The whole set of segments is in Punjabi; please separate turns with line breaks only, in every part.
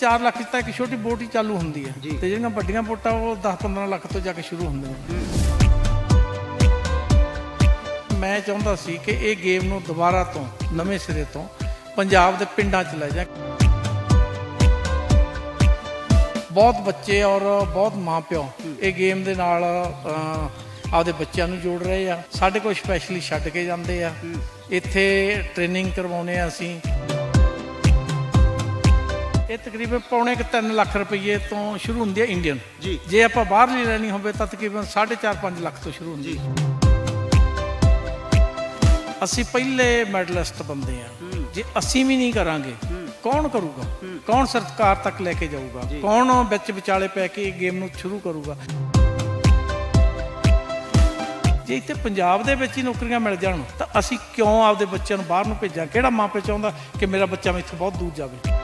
4 ਲੱਖ ਤੱਕ ਇੱਕ ਛੋਟੀ ਬੋਟ ਹੀ ਚਾਲੂ ਹੁੰਦੀ ਹੈ। ਤੇ ਜਿਹੜੀਆਂ ਵੱਡੀਆਂ ਬੋਟਾਂ ਉਹ 10-15 ਲੱਖ ਤੋਂ ਜਾ ਕੇ ਸ਼ੁਰੂ ਹੁੰਦੀਆਂ। ਮੈਂ ਚਾਹੁੰਦਾ ਸੀ ਕਿ ਇਹ ਗੇਮ ਨੂੰ ਦੁਬਾਰਾ ਤੋਂ ਨਵੇਂ ਸਿਰੇ ਤੋਂ ਪੰਜਾਬ ਦੇ ਪਿੰਡਾਂ 'ਚ ਲੈ ਜਾ ਬਹੁਤ ਬੱਚੇ ਔਰ ਬਹੁਤ ਮਾਪਿਓ ਇਹ ਗੇਮ ਦੇ ਨਾਲ ਆਪਦੇ ਬੱਚਿਆਂ ਨੂੰ ਜੋੜ ਰਹੇ ਆ। ਸਾਡੇ ਕੋਲ ਸਪੈਸ਼ਲੀ ਛੱਡ ਕੇ ਜਾਂਦੇ ਆ। ਇੱਥੇ ਟ੍ਰੇਨਿੰਗ ਕਰਵਾਉਨੇ ਆ ਅਸੀਂ। ਇਹ ਤਕਰੀਬਨ ਪੌਣੇ ਕੁ 3 ਲੱਖ ਰੁਪਏ ਤੋਂ ਸ਼ੁਰੂ ਹੁੰਦੀ ਹੈ ਇੰਡੀਅਨ
ਜੀ।
ਜੇ ਆਪਾਂ ਬਾਹਰਲੀ ਲੈਣੀ ਹੋਵੇ ਤਾਂ ਤਕਰੀਬਨ 4.5 5 ਲੱਖ ਤੋਂ ਸ਼ੁਰੂ ਹੁੰਦੀ ਹੈ। ਅਸੀਂ ਪਹਿਲੇ ਮੈਡਲਿਸਟ ਬੰਦੇ ਆ ਜੇ ਅਸੀਂ ਵੀ ਨਹੀਂ ਕਰਾਂਗੇ ਕੌਣ ਕਰੂਗਾ? ਕੌਣ ਸਰਕਾਰ ਤੱਕ ਲੈ ਕੇ ਜਾਊਗਾ? ਕੌਣ ਵਿੱਚ ਵਿਚਾਲੇ ਪੈ ਕੇ ਗੇਮ ਨੂੰ ਸ਼ੁਰੂ ਕਰੂਗਾ? ਜੇ ਇੱਥੇ ਪੰਜਾਬ ਦੇ ਵਿੱਚ ਹੀ ਨੌਕਰੀਆਂ ਮਿਲ ਜਾਣ ਤਾਂ ਅਸੀਂ ਕਿਉਂ ਆਪਦੇ ਬੱਚਿਆਂ ਨੂੰ ਬਾਹਰ ਨੂੰ ਭੇਜਾਂ? ਕਿਹੜਾ ਮਾਪੇ ਚਾਹੁੰਦਾ ਕਿ ਮੇਰਾ ਬੱਚਾ ਮੈਥੋਂ ਬਹੁਤ ਦੂਰ ਜਾਵੇ?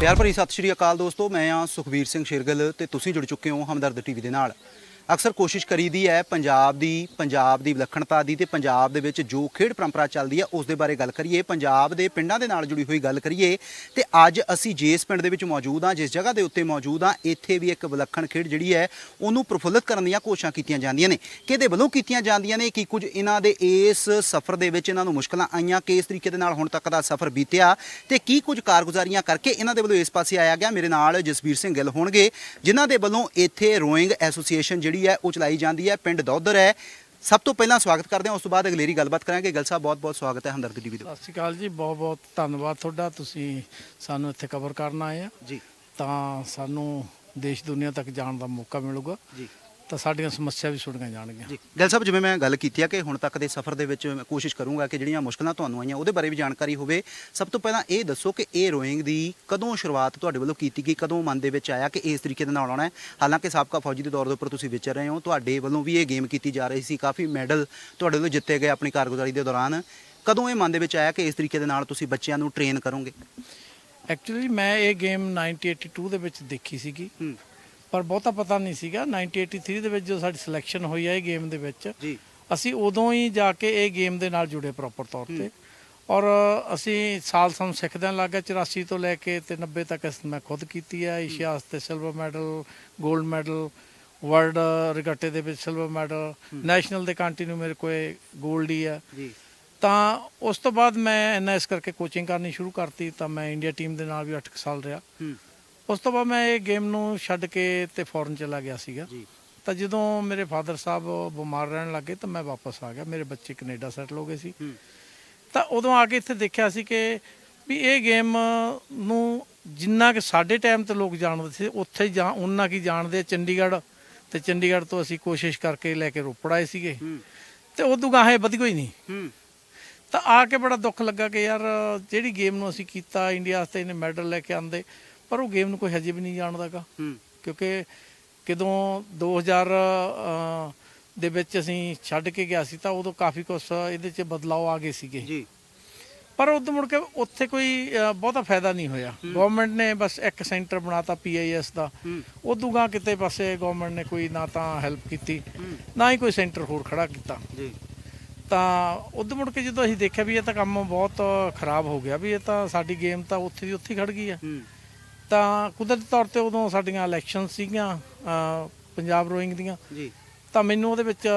ਪਿਆਰ ਭਰੀ ਸਤਿ ਸ਼੍ਰੀ ਅਕਾਲ ਦੋਸਤੋ, ਮੈਂ ਆ ਸੁਖਵੀਰ ਸਿੰਘ ਸ਼ੇਰਗਲ ਤੇ ਤੁਸੀਂ ਜੁੜ ਚੁੱਕੇ ਹੋ ਹਮਦਰਦ ਟੀਵੀ ਦੇ ਨਾਲ। ਅਕਸਰ ਕੋਸ਼ਿਸ਼ ਕਰੀਦੀ ਹੈ ਪੰਜਾਬ ਦੀ ਪੰਜਾਬ ਦੀ ਵਿਲੱਖਣਤਾ ਦੀ ਤੇ ਪੰਜਾਬ ਦੇ ਵਿੱਚ ਜੋ ਖੇਡ ਪਰੰਪਰਾ ਚੱਲਦੀ ਹੈ ਉਸ ਦੇ ਬਾਰੇ ਗੱਲ ਕਰੀਏ, ਪੰਜਾਬ ਦੇ ਪਿੰਡਾਂ ਦੇ ਨਾਲ ਜੁੜੀ ਹੋਈ ਗੱਲ ਕਰੀਏ, ਤੇ ਅੱਜ ਅਸੀਂ ਜਿਸ ਪਿੰਡ ਦੇ ਵਿੱਚ ਮੌਜੂਦ ਹਾਂ, ਜਿਸ ਜਗ੍ਹਾ ਦੇ ਉੱਤੇ ਮੌਜੂਦ ਹਾਂ, ਇੱਥੇ ਵੀ ਇੱਕ ਵਿਲੱਖਣ ਖੇਡ ਜਿਹੜੀ ਹੈ ਉਹਨੂੰ ਪ੍ਰਫੁੱਲਤ ਕਰਨ ਦੀਆਂ ਕੋਸ਼ਿਸ਼ਾਂ ਕੀਤੀਆਂ ਜਾਂਦੀਆਂ ਨੇ। ਕਿਹਦੇ ਵੱਲੋਂ ਕੀਤੀਆਂ ਜਾਂਦੀਆਂ ਨੇ ਕਿ ਕੁਝ ਇਹਨਾਂ ਦੇ ਇਸ ਸਫ਼ਰ ਦੇ ਵਿੱਚ ਇਹਨਾਂ ਨੂੰ ਮੁਸ਼ਕਲਾਂ ਆਈਆਂ, ਕਿਸ ਤਰੀਕੇ ਦੇ ਨਾਲ ਹੁਣ ਤੱਕ ਦਾ ਸਫ਼ਰ ਬੀਤਿਆ, ਤੇ ਕੀ ਕੁਝ ਕਾਰਗੁਜ਼ਾਰੀਆਂ ਕਰਕੇ ਇਹਨਾਂ ਦੇ ਵੱਲੋਂ ਇਸ ਪਾਸੇ ਆਇਆ ਗਿਆ? ਮੇਰੇ ਨਾਲ ਜਸਵੀਰ ਸਿੰਘ ਗਿੱਲ ਹੋਣਗੇ, ਜਿਨ੍ਹਾਂ ਦੇ ਵੱਲੋਂ ਇੱਥੇ ਰੋਇੰਗ ਐਸੋਸੀਏਸ਼ਨ ਜਿਹੜੀ ਹੈ ਉਹ ਚਲਾਈ ਜਾਂਦੀ ਹੈ। ਪਿੰਡ ਦੌਦਰ ਹੈ। ਸਭ ਤੋਂ ਪਹਿਲਾਂ ਸਵਾਗਤ ਕਰਦੇ ਹਾਂ ਉਸ ਤੋਂ ਬਾਅਦ ਅਗਲੇਰੀ ਗੱਲਬਾਤ ਕਰਾਂਗੇ। ਗਿੱਲ ਸਾਹਿਬ ਬਹੁਤ ਬਹੁਤ ਸਵਾਗਤ ਹੈ ਹਮਦਰਦ ਟੀਵੀ ਦੇ
ਸਤਿ ਸ਼੍ਰੀ ਅਕਾਲ ਜੀ ਬਹੁਤ ਬਹੁਤ ਧੰਨਵਾਦ ਤੁਹਾਡਾ। ਤੁਸੀਂ ਸਾਨੂੰ ਇੱਥੇ ਕਵਰ ਕਰਨ ਆਏ ਆ।
ਜੀ।
ਤਾਂ ਸਾਨੂੰ ਦੇਸ਼ ਦੁਨੀਆ ਤੱਕ ਜਾਣ ਦਾ ਮੌਕਾ ਮਿਲੂਗਾ।
ਜੀ।
ਤਾਂ ਸਾਡੀਆਂ ਸਮੱਸਿਆ ਵੀ ਸੁਣੀਆਂ ਜਾਣਗੀਆਂ।
ਜੀ ਗਿੱਲ ਸਾਹਿਬ ਜਿਵੇਂ ਮੈਂ ਗੱਲ ਕੀਤੀ ਆ ਕਿ ਹੁਣ ਤੱਕ ਦੇ ਸਫ਼ਰ ਦੇ ਵਿੱਚ ਮੈਂ ਕੋਸ਼ਿਸ਼ ਕਰੂੰਗਾ ਕਿ ਜਿਹੜੀਆਂ ਮੁਸ਼ਕਲਾਂ ਤੁਹਾਨੂੰ ਆਈਆਂ ਉਹਦੇ ਬਾਰੇ ਵੀ ਜਾਣਕਾਰੀ ਹੋਵੇ। ਸਭ ਤੋਂ ਪਹਿਲਾਂ ਇਹ ਦੱਸੋ ਕਿ ਇਹ ਰੋਇੰਗ ਦੀ ਕਦੋਂ ਸ਼ੁਰੂਆਤ ਤੁਹਾਡੇ ਵੱਲੋਂ ਕੀਤੀ ਗਈ ਕਦੋਂ ਮਨ ਦੇ ਵਿੱਚ ਆਇਆ ਕਿ ਇਸ ਤਰੀਕੇ ਦੇ ਨਾਲ ਆਉਣਾ ਹੈ? ਹਾਲਾਂਕਿ ਸਾਬਕਾ ਫੌਜੀ ਦੇ ਦੌਰ ਦੇ ਉੱਪਰ ਤੁਸੀਂ ਵਿਚਰ ਰਹੇ ਹੋ ਤੁਹਾਡੇ ਵੱਲੋਂ ਵੀ ਇਹ ਗੇਮ ਕੀਤੀ ਜਾ ਰਹੀ ਸੀ ਕਾਫੀ ਮੈਡਲ ਤੁਹਾਡੇ ਵੱਲੋਂ ਜਿੱਤੇ ਗਏ ਆਪਣੀ ਕਾਰਗੁਜ਼ਾਰੀ ਦੇ ਦੌਰਾਨ। ਕਦੋਂ ਇਹ ਮਨ ਦੇ ਵਿੱਚ ਆਇਆ ਕਿ ਇਸ ਤਰੀਕੇ ਦੇ ਨਾਲ ਤੁਸੀਂ ਬੱਚਿਆਂ ਨੂੰ ਟ੍ਰੇਨ ਕਰੋਗੇ?
ਐਕਚੁਅਲੀ ਮੈਂ ਇਹ ਗੇਮ 1982 ਦੇ ਵਿੱਚ ਦੇਖੀ ਸੀਗੀ। ਪਰ ਬਹੁਤਾ ਪਤਾ ਨਹੀਂ ਸੀਗਾ। 1983 ਦੇ ਵਿੱਚ ਜੋ ਸਾਡੀ ਸਿਲੈਕਸ਼ਨ ਹੋਈ ਹੈ ਇਹ ਗੇਮ ਦੇ ਵਿੱਚ
ਜੀ।
ਅਸੀਂ ਉਦੋਂ ਹੀ ਜਾ ਕੇ ਇਹ ਗੇਮ ਦੇ ਨਾਲ ਜੁੜੇ ਪ੍ਰੋਪਰ ਤੌਰ ਤੇ। ਔਰ ਅਸੀਂ ਸਾਲ ਸਾਨੂੰ ਸਿੱਖਦਿਆਂ ਲੱਗਾ 84 ਤੋਂ ਲੈ ਕੇ ਤੇ 90 ਤੱਕ ਮੈਂ ਖੁਦ ਕੀਤੀ ਹੈ। ਏਸ਼ੀਆ ਵਾਸਤੇ ਸਿਲਵਰ ਮੈਡਲ 골ਡ ਮੈਡਲ ਵਰਲਡ ਰਿਗਾਟੇ ਦੇ ਵਿੱਚ ਸਿਲਵਰ ਮੈਡਲ ਨੈਸ਼ਨਲ ਦੇ ਕੰਟੀਨਿਊ ਮੇਰੇ ਕੋਲ 골ਡ ਹੀ ਹੈ
ਜੀ।
ਤਾਂ ਉਸ ਤੋਂ ਬਾਅਦ ਮੈਂ ਐਨਐਸ ਕਰਕੇ ਕੋਚਿੰਗ ਕਰਨੀ ਸ਼ੁਰੂ ਕਰਤੀ ਤਾਂ ਮੈਂ ਇੰਡੀਆ ਟੀਮ ਦੇ ਨਾਲ ਵੀ 8 ਸਾਲ ਰਿਹਾ। ਉਸ ਤੋਂ ਬਾਅਦ ਮੈਂ ਇਹ ਗੇਮ ਨੂੰ ਛੱਡ ਕੇ ਤੇ ਫੋਰਨ ਚਲਾ ਗਿਆ ਸੀਗਾ।
ਜੀ।
ਤਾਂ ਜਦੋਂ ਮੇਰੇ ਫਾਦਰ ਸਾਹਿਬ ਬਿਮਾਰ ਰਹਿਣ ਲੱਗੇ ਤਾਂ ਮੈਂ ਵਾਪਸ ਆ ਗਿਆ। ਮੇਰੇ ਬੱਚੇ ਕੈਨੇਡਾ ਸੈਟਲ ਹੋ ਗਏ ਸੀ। ਤਾਂ ਉਦੋਂ ਆ ਕੇ ਇੱਥੇ ਦੇਖਿਆ ਸੀ ਕਿ ਵੀ ਇਹ ਗੇਮ ਨੂੰ ਜਿੰਨਾ ਕਿ ਸਾਡੇ ਟਾਈਮ ਤੇ ਲੋਕ ਜਾਣਦੇ ਸੀ ਉੱਥੇ ਜਾਂ ਉਹਨਾਂ ਕੀ ਜਾਣਦੇ ਚੰਡੀਗੜ੍ਹ ਤੇ ਚੰਡੀਗੜ੍ਹ ਤੋਂ ਅਸੀਂ ਕੋਸ਼ਿਸ਼ ਕਰਕੇ ਲੈ ਕੇ ਰੋਪੜ ਆਏ ਸੀਗੇ। ਤੇ ਉਦੋਂ ਗਾਹੇ ਵਧੀਆ ਹੀ ਨਹੀਂ। ਤਾਂ ਆ ਕੇ ਬੜਾ ਦੁੱਖ ਲੱਗਾ ਕਿ ਯਾਰ ਜਿਹੜੀ ਗੇਮ ਨੂੰ ਅਸੀਂ ਕੀਤਾ ਇੰਡੀਆ ਵਾਸਤੇ ਇਹਨੇ ਮੈਡਲ ਲੈ ਕੇ ਆਂਦੇ। ਪਰ ਉਹ ਗੇਮ ਨੂੰ ਕੋਈ ਹਜੇ ਵੀ ਨਹੀਂ ਜਾਣਦਾਗਾ।
ਹੂੰ।
ਕਿਉਂਕਿ ਕਦੋਂ 2000 ਅ, ਦੇ ਵਿੱਚ ਅਸੀਂ ਛੱਡ ਕੇ ਗਿਆ ਸੀ ਤਾਂ ਉਦੋਂ ਕਾਫੀ ਕੁਝ ਇਹਦੇ 'ਚ ਬਦਲਾਅ ਆ ਗਏ ਸੀਗੇ।
ਜੀ।
ਪਰ ਉਦੋਂ ਮੁੜ ਕੇ ਉੱਥੇ ਕੋਈ ਬਹੁਤਾ ਫਾਇਦਾ ਨਹੀਂ ਹੋਇਆ। ਗਵਰਨਮੈਂਟ ਨੇ ਬਸ ਇੱਕ ਸੈਂਟਰ ਬਣਾਤਾ ਪੀਆਈਐਸ ਦਾ। ਉਦੋਂ ਗਾ ਕਿਤੇ ਪਾਸੇ ਗਵਰਨਮੈਂਟ ਨੇ ਕੋਈ ਨਾ ਤਾਂ ਹੈਲਪ ਕੀਤੀ ਨਾ ਹੀ ਕੋਈ ਸੈਂਟਰ ਹੋਰ ਖੜਾ ਕੀਤਾ।
ਜੀ।
ਤਾਂ ਉਦੋਂ ਮੁੜ ਕੇ ਜਦੋਂ ਅਸੀਂ ਦੇਖਿਆ ਵੀ ਇਹ ਤਾਂ ਕੰਮ ਬਹੁਤ ਖਰਾਬ ਹੋ ਗਿਆ ਵੀ ਇਹ ਤਾਂ ਸਾਡੀ ਗੇਮ ਤਾਂ ਉੱਥੇ ਦੀ ਉੱਥੇ ਖੜ ਗਈ ਆ। ਤਾਂ ਕੁਦਰਤੀ ਤੌਰ ਤੇ ਉਦੋਂ ਸਾਡੀਆਂ ਇਲੈਕਸ਼ਨ ਸੀਗੀਆਂ ਪੰਜਾਬ ਰੋਇੰਗ ਦੀਆਂ।
ਜੀ।
ਤਾਂ ਮੈਨੂੰ ਉਹਦੇ ਵਿੱਚ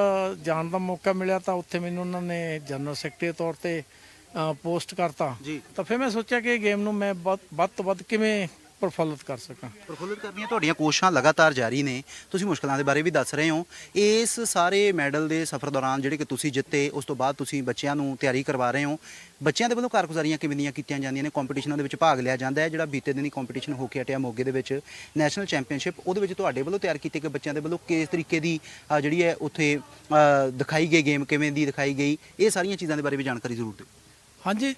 ਜਾਣ ਦਾ ਮੌਕਾ ਮਿਲਿਆ ਤਾਂ ਉੱਥੇ ਮੈਨੂੰ ਉਹਨਾਂ ਨੇ ਜਨਰਲ ਸੈਕਟਰੀ ਤੌਰ ਤੇ ਪੋਸਟ ਕਰਤਾ।
ਜੀ।
ਤਾਂ ਫਿਰ ਮੈਂ ਸੋਚਿਆ ਕਿ ਇਹ ਗੇਮ ਨੂੰ ਮੈਂ ਵੱਧ ਵੱਧ ਤੋਂ ਵੱਧ ਕਿਵੇਂ ਪ੍ਰਫੁੱਲਤ ਕਰ ਸਕਾਂ।
ਪ੍ਰਫੁੱਲਿਤ ਕਰਨੀਆਂ ਤੁਹਾਡੀਆਂ ਕੋਸ਼ਿਸ਼ਾਂ ਲਗਾਤਾਰ ਜਾਰੀ ਨੇ। ਤੁਸੀਂ ਮੁਸ਼ਕਲਾਂ ਦੇ ਬਾਰੇ ਵੀ ਦੱਸ ਰਹੇ ਹੋ। ਇਸ ਸਾਰੇ ਮੈਡਲ ਦੇ ਸਫ਼ਰ ਦੌਰਾਨ ਜਿਹੜੇ ਕਿ ਤੁਸੀਂ ਜਿੱਤੇ, ਉਸ ਤੋਂ ਬਾਅਦ ਤੁਸੀਂ ਬੱਚਿਆਂ ਨੂੰ ਤਿਆਰੀ ਕਰਵਾ ਰਹੇ ਹੋ। ਬੱਚਿਆਂ ਦੇ ਵੱਲੋਂ ਕਾਰਗੁਜ਼ਾਰੀਆਂ ਕਿਵੇਂ ਦੀਆਂ ਕੀਤੀਆਂ ਜਾਂਦੀਆਂ ਨੇ? ਕੰਪੀਟੀਸ਼ਨਾਂ ਦੇ ਵਿੱਚ ਭਾਗ ਲਿਆ ਜਾਂਦਾ ਹੈ। ਜਿਹੜਾ ਬੀਤੇ ਦਿਨੀ ਕੰਪੀਟੀਸ਼ਨ ਹੋ ਕੇ ਹਟਿਆ ਮੋਗੇ ਦੇ ਵਿੱਚ ਨੈਸ਼ਨਲ ਚੈਂਪੀਅਨਸ਼ਿਪ ਉਹਦੇ ਵਿੱਚ ਤੁਹਾਡੇ ਵੱਲੋਂ ਤਿਆਰ ਕੀਤੇ ਗਏ ਬੱਚਿਆਂ ਦੇ ਵੱਲੋਂ ਕਿਸ ਤਰੀਕੇ ਦੀ ਜਿਹੜੀ ਹੈ, ਉੱਥੇ ਦਿਖਾਈ ਗਈ ਗੇਮ ਕਿਵੇਂ ਦੀ ਦਿਖਾਈ ਗਈ? ਇਹ ਸਾਰੀਆਂ ਚੀਜ਼ਾਂ ਦੇ ਬਾਰੇ ਵੀ ਜਾਣਕਾਰੀ ਜ਼ਰੂਰ ਦਿਓ।
ਹਾਂਜੀ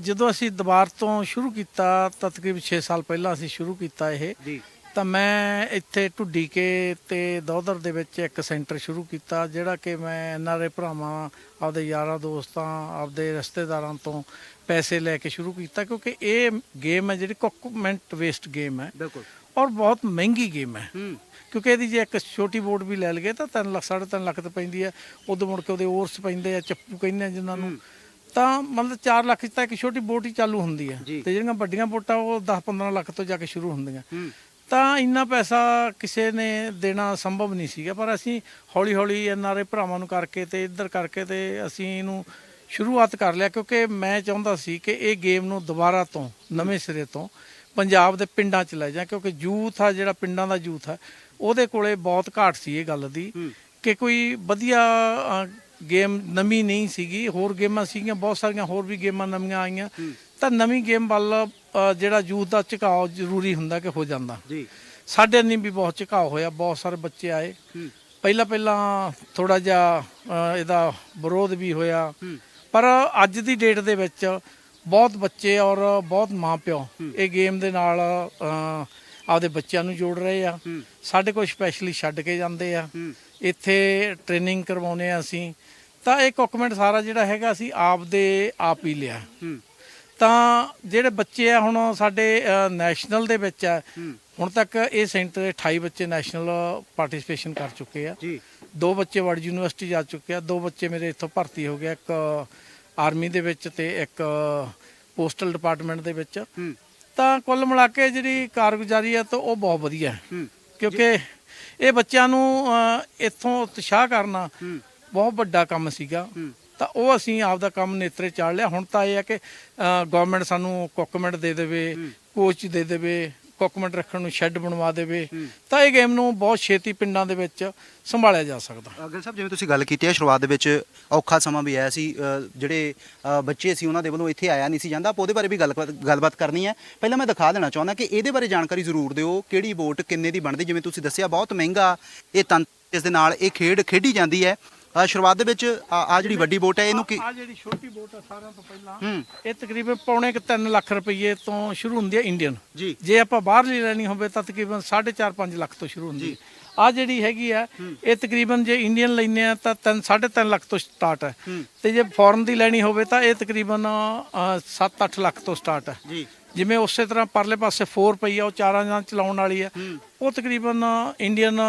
ਜਦੋਂ ਅਸੀਂ ਦੁਬਾਰ ਤੋਂ ਸ਼ੁਰੂ ਕੀਤਾ ਤਾਂ ਤਕਰੀਬਨ 6 ਸਾਲ ਪਹਿਲਾਂ ਅਸੀਂ ਸ਼ੁਰੂ ਕੀਤਾ ਇਹ।
ਜੀ।
ਤਾਂ ਮੈਂ ਇੱਥੇ ਢੁੱਡੀ ਕੇ ਤੇ ਦੌਦਰ ਦੇ ਵਿੱਚ ਇੱਕ ਸੈਂਟਰ ਸ਼ੁਰੂ ਕੀਤਾ ਜਿਹੜਾ ਕਿ ਮੈਂ ਐਨਆਰਏ ਭਰਾਵਾਂ ਆਪਦੇ ਯਾਰਾਂ ਦੋਸਤਾਂ ਆਪਦੇ ਰਿਸ਼ਤੇਦਾਰਾਂ ਤੋਂ ਪੈਸੇ ਲੈ ਕੇ ਸ਼ੁਰੂ ਕੀਤਾ ਕਿਉਂਕਿ ਇਹ ਗੇਮ ਹੈ ਜਿਹੜੀ ਕੁਕਮੈਂਟ ਵੇਸਟ ਗੇਮ ਹੈ।
ਬਿਲਕੁਲ।
ਔਰ ਬਹੁਤ ਮਹਿੰਗੀ ਗੇਮ ਹੈ। ਕਿਉਂਕਿ ਇਹਦੀ ਜੇ ਇੱਕ ਛੋਟੀ ਬੋਰਡ ਵੀ ਲੈ ਲਈਏ ਤਾਂ 3 ਲੱਖ 3.5 ਲੱਖ ਤੇ ਪੈਂਦੀ ਹੈ। ਉਦੋਂ ਮੁੜ ਕੇ ਉਹਦੇ ਓਰਸ ਪੈਂਦੇ ਆ ਚੱਪੂ ਕਹਿੰਦੇ ਆ ਜਿਨ੍ਹਾਂ ਨੂੰ। ਤਾਂ ਮਤਲਬ 4 ਲੱਖ 'ਚ ਤਾਂ ਇੱਕ ਛੋਟੀ ਬੋਟ ਹੀ ਚਾਲੂ ਹੁੰਦੀ ਹੈ। ਤੇ ਜਿਹੜੀਆਂ ਵੱਡੀਆਂ ਬੋਟਾਂ ਉਹ 10-15 ਲੱਖ ਤੋਂ ਜਾ ਕੇ ਸ਼ੁਰੂ ਹੁੰਦੀਆਂ ਤਾਂ ਇੰਨਾ ਪੈਸਾ ਕਿਸੇ ਨੇ ਦੇਣਾ ਸੰਭਵ ਨਹੀਂ ਸੀਗਾ ਪਰ ਅਸੀਂ ਹੌਲੀ ਹੌਲੀ ਐਨਆਰਏ ਭਰਾਵਾਂ ਨੂੰ ਕਰਕੇ ਤੇ ਇੱਧਰ ਕਰਕੇ ਤੇ ਅਸੀਂ ਇਹਨੂੰ ਸ਼ੁਰੂਆਤ ਕਰ ਲਿਆ ਕਿਉਂਕਿ ਮੈਂ ਚਾਹੁੰਦਾ ਸੀ ਕਿ ਇਹ ਗੇਮ ਨੂੰ ਦੁਬਾਰਾ ਤੋਂ ਨਵੇਂ ਸਿਰੇ ਤੋਂ ਪੰਜਾਬ ਦੇ ਪਿੰਡਾਂ 'ਚ ਲੈ ਜਾ ਕਿਉਂਕਿ ਯੂਥ ਆ ਜਿਹੜਾ ਪਿੰਡਾਂ ਦਾ ਯੂਥ ਹੈ ਉਹਦੇ ਕੋਲੇ ਬਹੁਤ ਘਾਟ ਸੀ ਇਹ ਗੱਲ ਦੀ। ਕਿ ਕੋਈ ਵਧੀਆ ਗੇਮ ਨਵੀਂ ਨਹੀਂ ਸੀਗੀ ਹੋਰ ਗੇਮਾਂ ਸੀਗੀਆਂ ਬਹੁਤ ਸਾਰੀਆਂ ਹੋਰ ਵੀ ਗੇਮਾਂ ਨਵੀਆਂ ਆਈਆਂ। ਤਾਂ ਨਵੀਂ ਗੇਮ ਵੱਲ ਜਿਹੜਾ ਯੂਥ ਦਾ ਝੁਕਾਅ ਜ਼ਰੂਰੀ ਹੁੰਦਾ ਕਿ ਹੋ ਜਾਂਦਾ।
ਜੀ।
ਸਾਡੇ ਨਹੀਂ ਵੀ ਬਹੁਤ ਝੁਕਾਅ ਹੋਇਆ ਬਹੁਤ ਸਾਰੇ ਬੱਚੇ ਆਏ। ਪਹਿਲਾਂ ਪਹਿਲਾਂ ਥੋੜਾ ਜਿਹਾ ਇਹਦਾ ਵਿਰੋਧ ਵੀ ਹੋਇਆ। ਪਰ ਅੱਜ ਦੀ ਡੇਟ ਦੇ ਵਿੱਚ ਬਹੁਤ ਬੱਚੇ ਔਰ ਬਹੁਤ ਮਾਪਿਓ ਇਹ ਗੇਮ ਦੇ ਨਾਲ ਆਪਦੇ ਬੱਚਿਆਂ ਨੂੰ ਜੋੜ ਰਹੇ ਆ। ਸਾਡੇ ਕੋਲ ਸਪੈਸ਼ਲੀ ਛੱਡ ਕੇ ਜਾਂਦੇ ਆ। ਇੱਥੇ ਟ੍ਰੇਨਿੰਗ ਕਰਵਾਉਨੇ ਆ ਅਸੀਂ ਤਾਂ ਇਹ ਕੁਕਮੈਂਟ ਸਾਰਾ ਜਿਹੜਾ ਹੈਗਾ ਅਸੀਂ ਆਪ ਦੇ ਆਪ ਹੀ ਲਿਆ। ਤਾਂ ਜਿਹੜੇ ਬੱਚੇ ਆ ਹੁਣ ਸਾਡੇ ਨੈਸ਼ਨਲ ਦੇ ਵਿੱਚ ਆ ਹੁਣ ਤੱਕ ਇਹ ਸੈਂਟਰ ਦੇ 28 ਬੱਚੇ ਨੈਸ਼ਨਲ ਪਾਰਟਿਸਿਪੇਸ਼ਨ ਕਰ ਚੁੱਕੇ ਆ।
ਜੀ।
ਦੋ ਬੱਚੇ ਵਰਡ ਯੂਨੀਵਰਸਿਟੀ ਜਾ ਚੁੱਕੇ ਆ ਦੋ ਬੱਚੇ ਮੇਰੇ ਇੱਥੋਂ ਭਰਤੀ ਹੋ ਗਏ ਇੱਕ ਆਰਮੀ ਦੇ ਵਿੱਚ ਤੇ ਇੱਕ ਪੋਸਟਲ ਡਿਪਾਰਟਮੈਂਟ ਦੇ ਵਿੱਚ। ਤਾਂ ਕੁੱਲ ਮਿਲਾ ਕੇ ਜਿਹੜੀ ਕਾਰਗੁਜ਼ਾਰੀ ਆ ਤਾਂ ਉਹ ਬਹੁਤ ਵਧੀਆ। ਹੂੰ। ਕਿਉਂਕਿ ਇਹ ਬੱਚਿਆਂ ਨੂੰ ਅ, ਇੱਥੋਂ ਉਤਸ਼ਾਹ ਕਰਨਾ ਬਹੁਤ ਵੱਡਾ ਕੰਮ ਸੀਗਾ। ਤਾਂ ਉਹ ਅਸੀਂ ਆਪਦਾ ਕੰਮ ਨੇਤਰੇ ਚਾੜ ਲਿਆ। ਹੁਣ ਤਾਂ ਇਹ ਹੈ ਕਿ ਗਵਰਨਮੈਂਟ ਸਾਨੂੰ ਕੁਕਮੈਂਟ ਦੇ ਦੇਵੇ ਕੋਚ ਦੇ ਦੇਵੇ ਕੁਕਮੈਂਟ ਰੱਖਣ ਨੂੰ ਸ਼ੈੱਡ ਬਣਵਾ ਦੇਵੇ ਤਾਂ ਇਹ ਗੇਮ ਨੂੰ ਬਹੁਤ ਛੇਤੀ ਪਿੰਡਾਂ ਦੇ ਵਿੱਚ ਸੰਭਾਲਿਆ ਜਾ ਸਕਦਾ।
ਅਗਰ ਸਾਹਿਬ ਜਿਵੇਂ ਤੁਸੀਂ ਗੱਲ ਕੀਤੀ ਹੈ ਸ਼ੁਰੂਆਤ ਦੇ ਵਿੱਚ ਔਖਾ ਸਮਾਂ ਵੀ ਆਇਆ ਸੀ ਜਿਹੜੇ ਬੱਚੇ ਸੀ ਉਹਨਾਂ ਦੇ ਵੱਲੋਂ ਇੱਥੇ ਆਇਆ ਨਹੀਂ ਸੀ ਜਾਂਦਾ। ਆਪਾਂ ਉਹਦੇ ਬਾਰੇ ਵੀ ਗੱਲਬਾਤ ਗੱਲਬਾਤ ਕਰਨੀ ਹੈ। ਪਹਿਲਾਂ ਮੈਂ ਦਿਖਾ ਦੇਣਾ ਚਾਹੁੰਦਾ ਕਿ ਇਹਦੇ ਬਾਰੇ ਜਾਣਕਾਰੀ ਜ਼ਰੂਰ ਦਿਓ। ਕਿਹੜੀ ਵੋਟ ਕਿੰਨੇ ਦੀ ਬਣਦੀ? ਜਿਵੇਂ ਤੁਸੀਂ ਦੱਸਿਆ ਬਹੁਤ ਮਹਿੰਗਾ ਇਹ ਤੰਤਰ ਇਸ ਦੇ ਨਾਲ ਇਹ ਖੇਡ ਖੇਡੀ ਜਾਂਦੀ ਹੈ। ਅ, ਸ਼ੁਰੂਆਤ ਦੇ ਵਿੱਚ ਆ ਜਿਹੜੀ ਵੱਡੀ ਵੋਟ ਹੈ ਇਹਨੂੰ ਕੀ
ਆ ਜਿਹੜੀ ਛੋਟੀ ਬੋਟ ਆ ਸਾਰਿਆਂ ਤੋਂ ਪਹਿਲਾਂ
ਹੂੰ।
ਇਹ ਤਕਰੀਬਨ ਪੌਣੇ ਕੁ 3 ਲੱਖ ਰੁਪਏ ਤੋਂ ਸ਼ੁਰੂ ਹੁੰਦੀ ਹੈ ਇੰਡੀਅਨ
ਜੀ।
ਜੇ ਆਪਾਂ ਬਾਹਰਲੀ ਲੈਣੀ ਹੋਵੇ ਤਾਂ ਤਕਰੀਬਨ 4.5 5 ਲੱਖ ਤੋਂ ਸ਼ੁਰੂ ਹੁੰਦੀ ਹੈ। ਆ ਜਿਹੜੀ ਹੈਗੀ ਆ ਇਹ ਤਕਰੀਬਨ ਜੇ ਇੰਡੀਅਨ ਲੈਨੇ ਆ ਤਾਂ 3 3.5 ਲੱਖ ਤੋਂ ਸਟਾਰਟ ਹੂੰ। ਤੇ ਜੇ ਫੋਰਨ ਦੀ ਲੈਣੀ ਹੋਵੇ ਤਾਂ ਇਹ ਤਕਰੀਬਨ 7-8 ਲੱਖ ਤੋਂ ਸਟਾਰਟ ਹੈ।
ਜੀ।
ਜਿਵੇਂ ਉਸੇ ਤਰ੍ਹਾਂ ਪਰਲੇ ਪਾਸੇ 4 ਪਈ ਆ ਉਹ ਚਾਰਾਂ ਨਾਲ ਚਲਾਉਣ ਵਾਲੀ ਆ। ਉਹ ਤਕਰੀਬਨ ਇੰਡੀਅਨ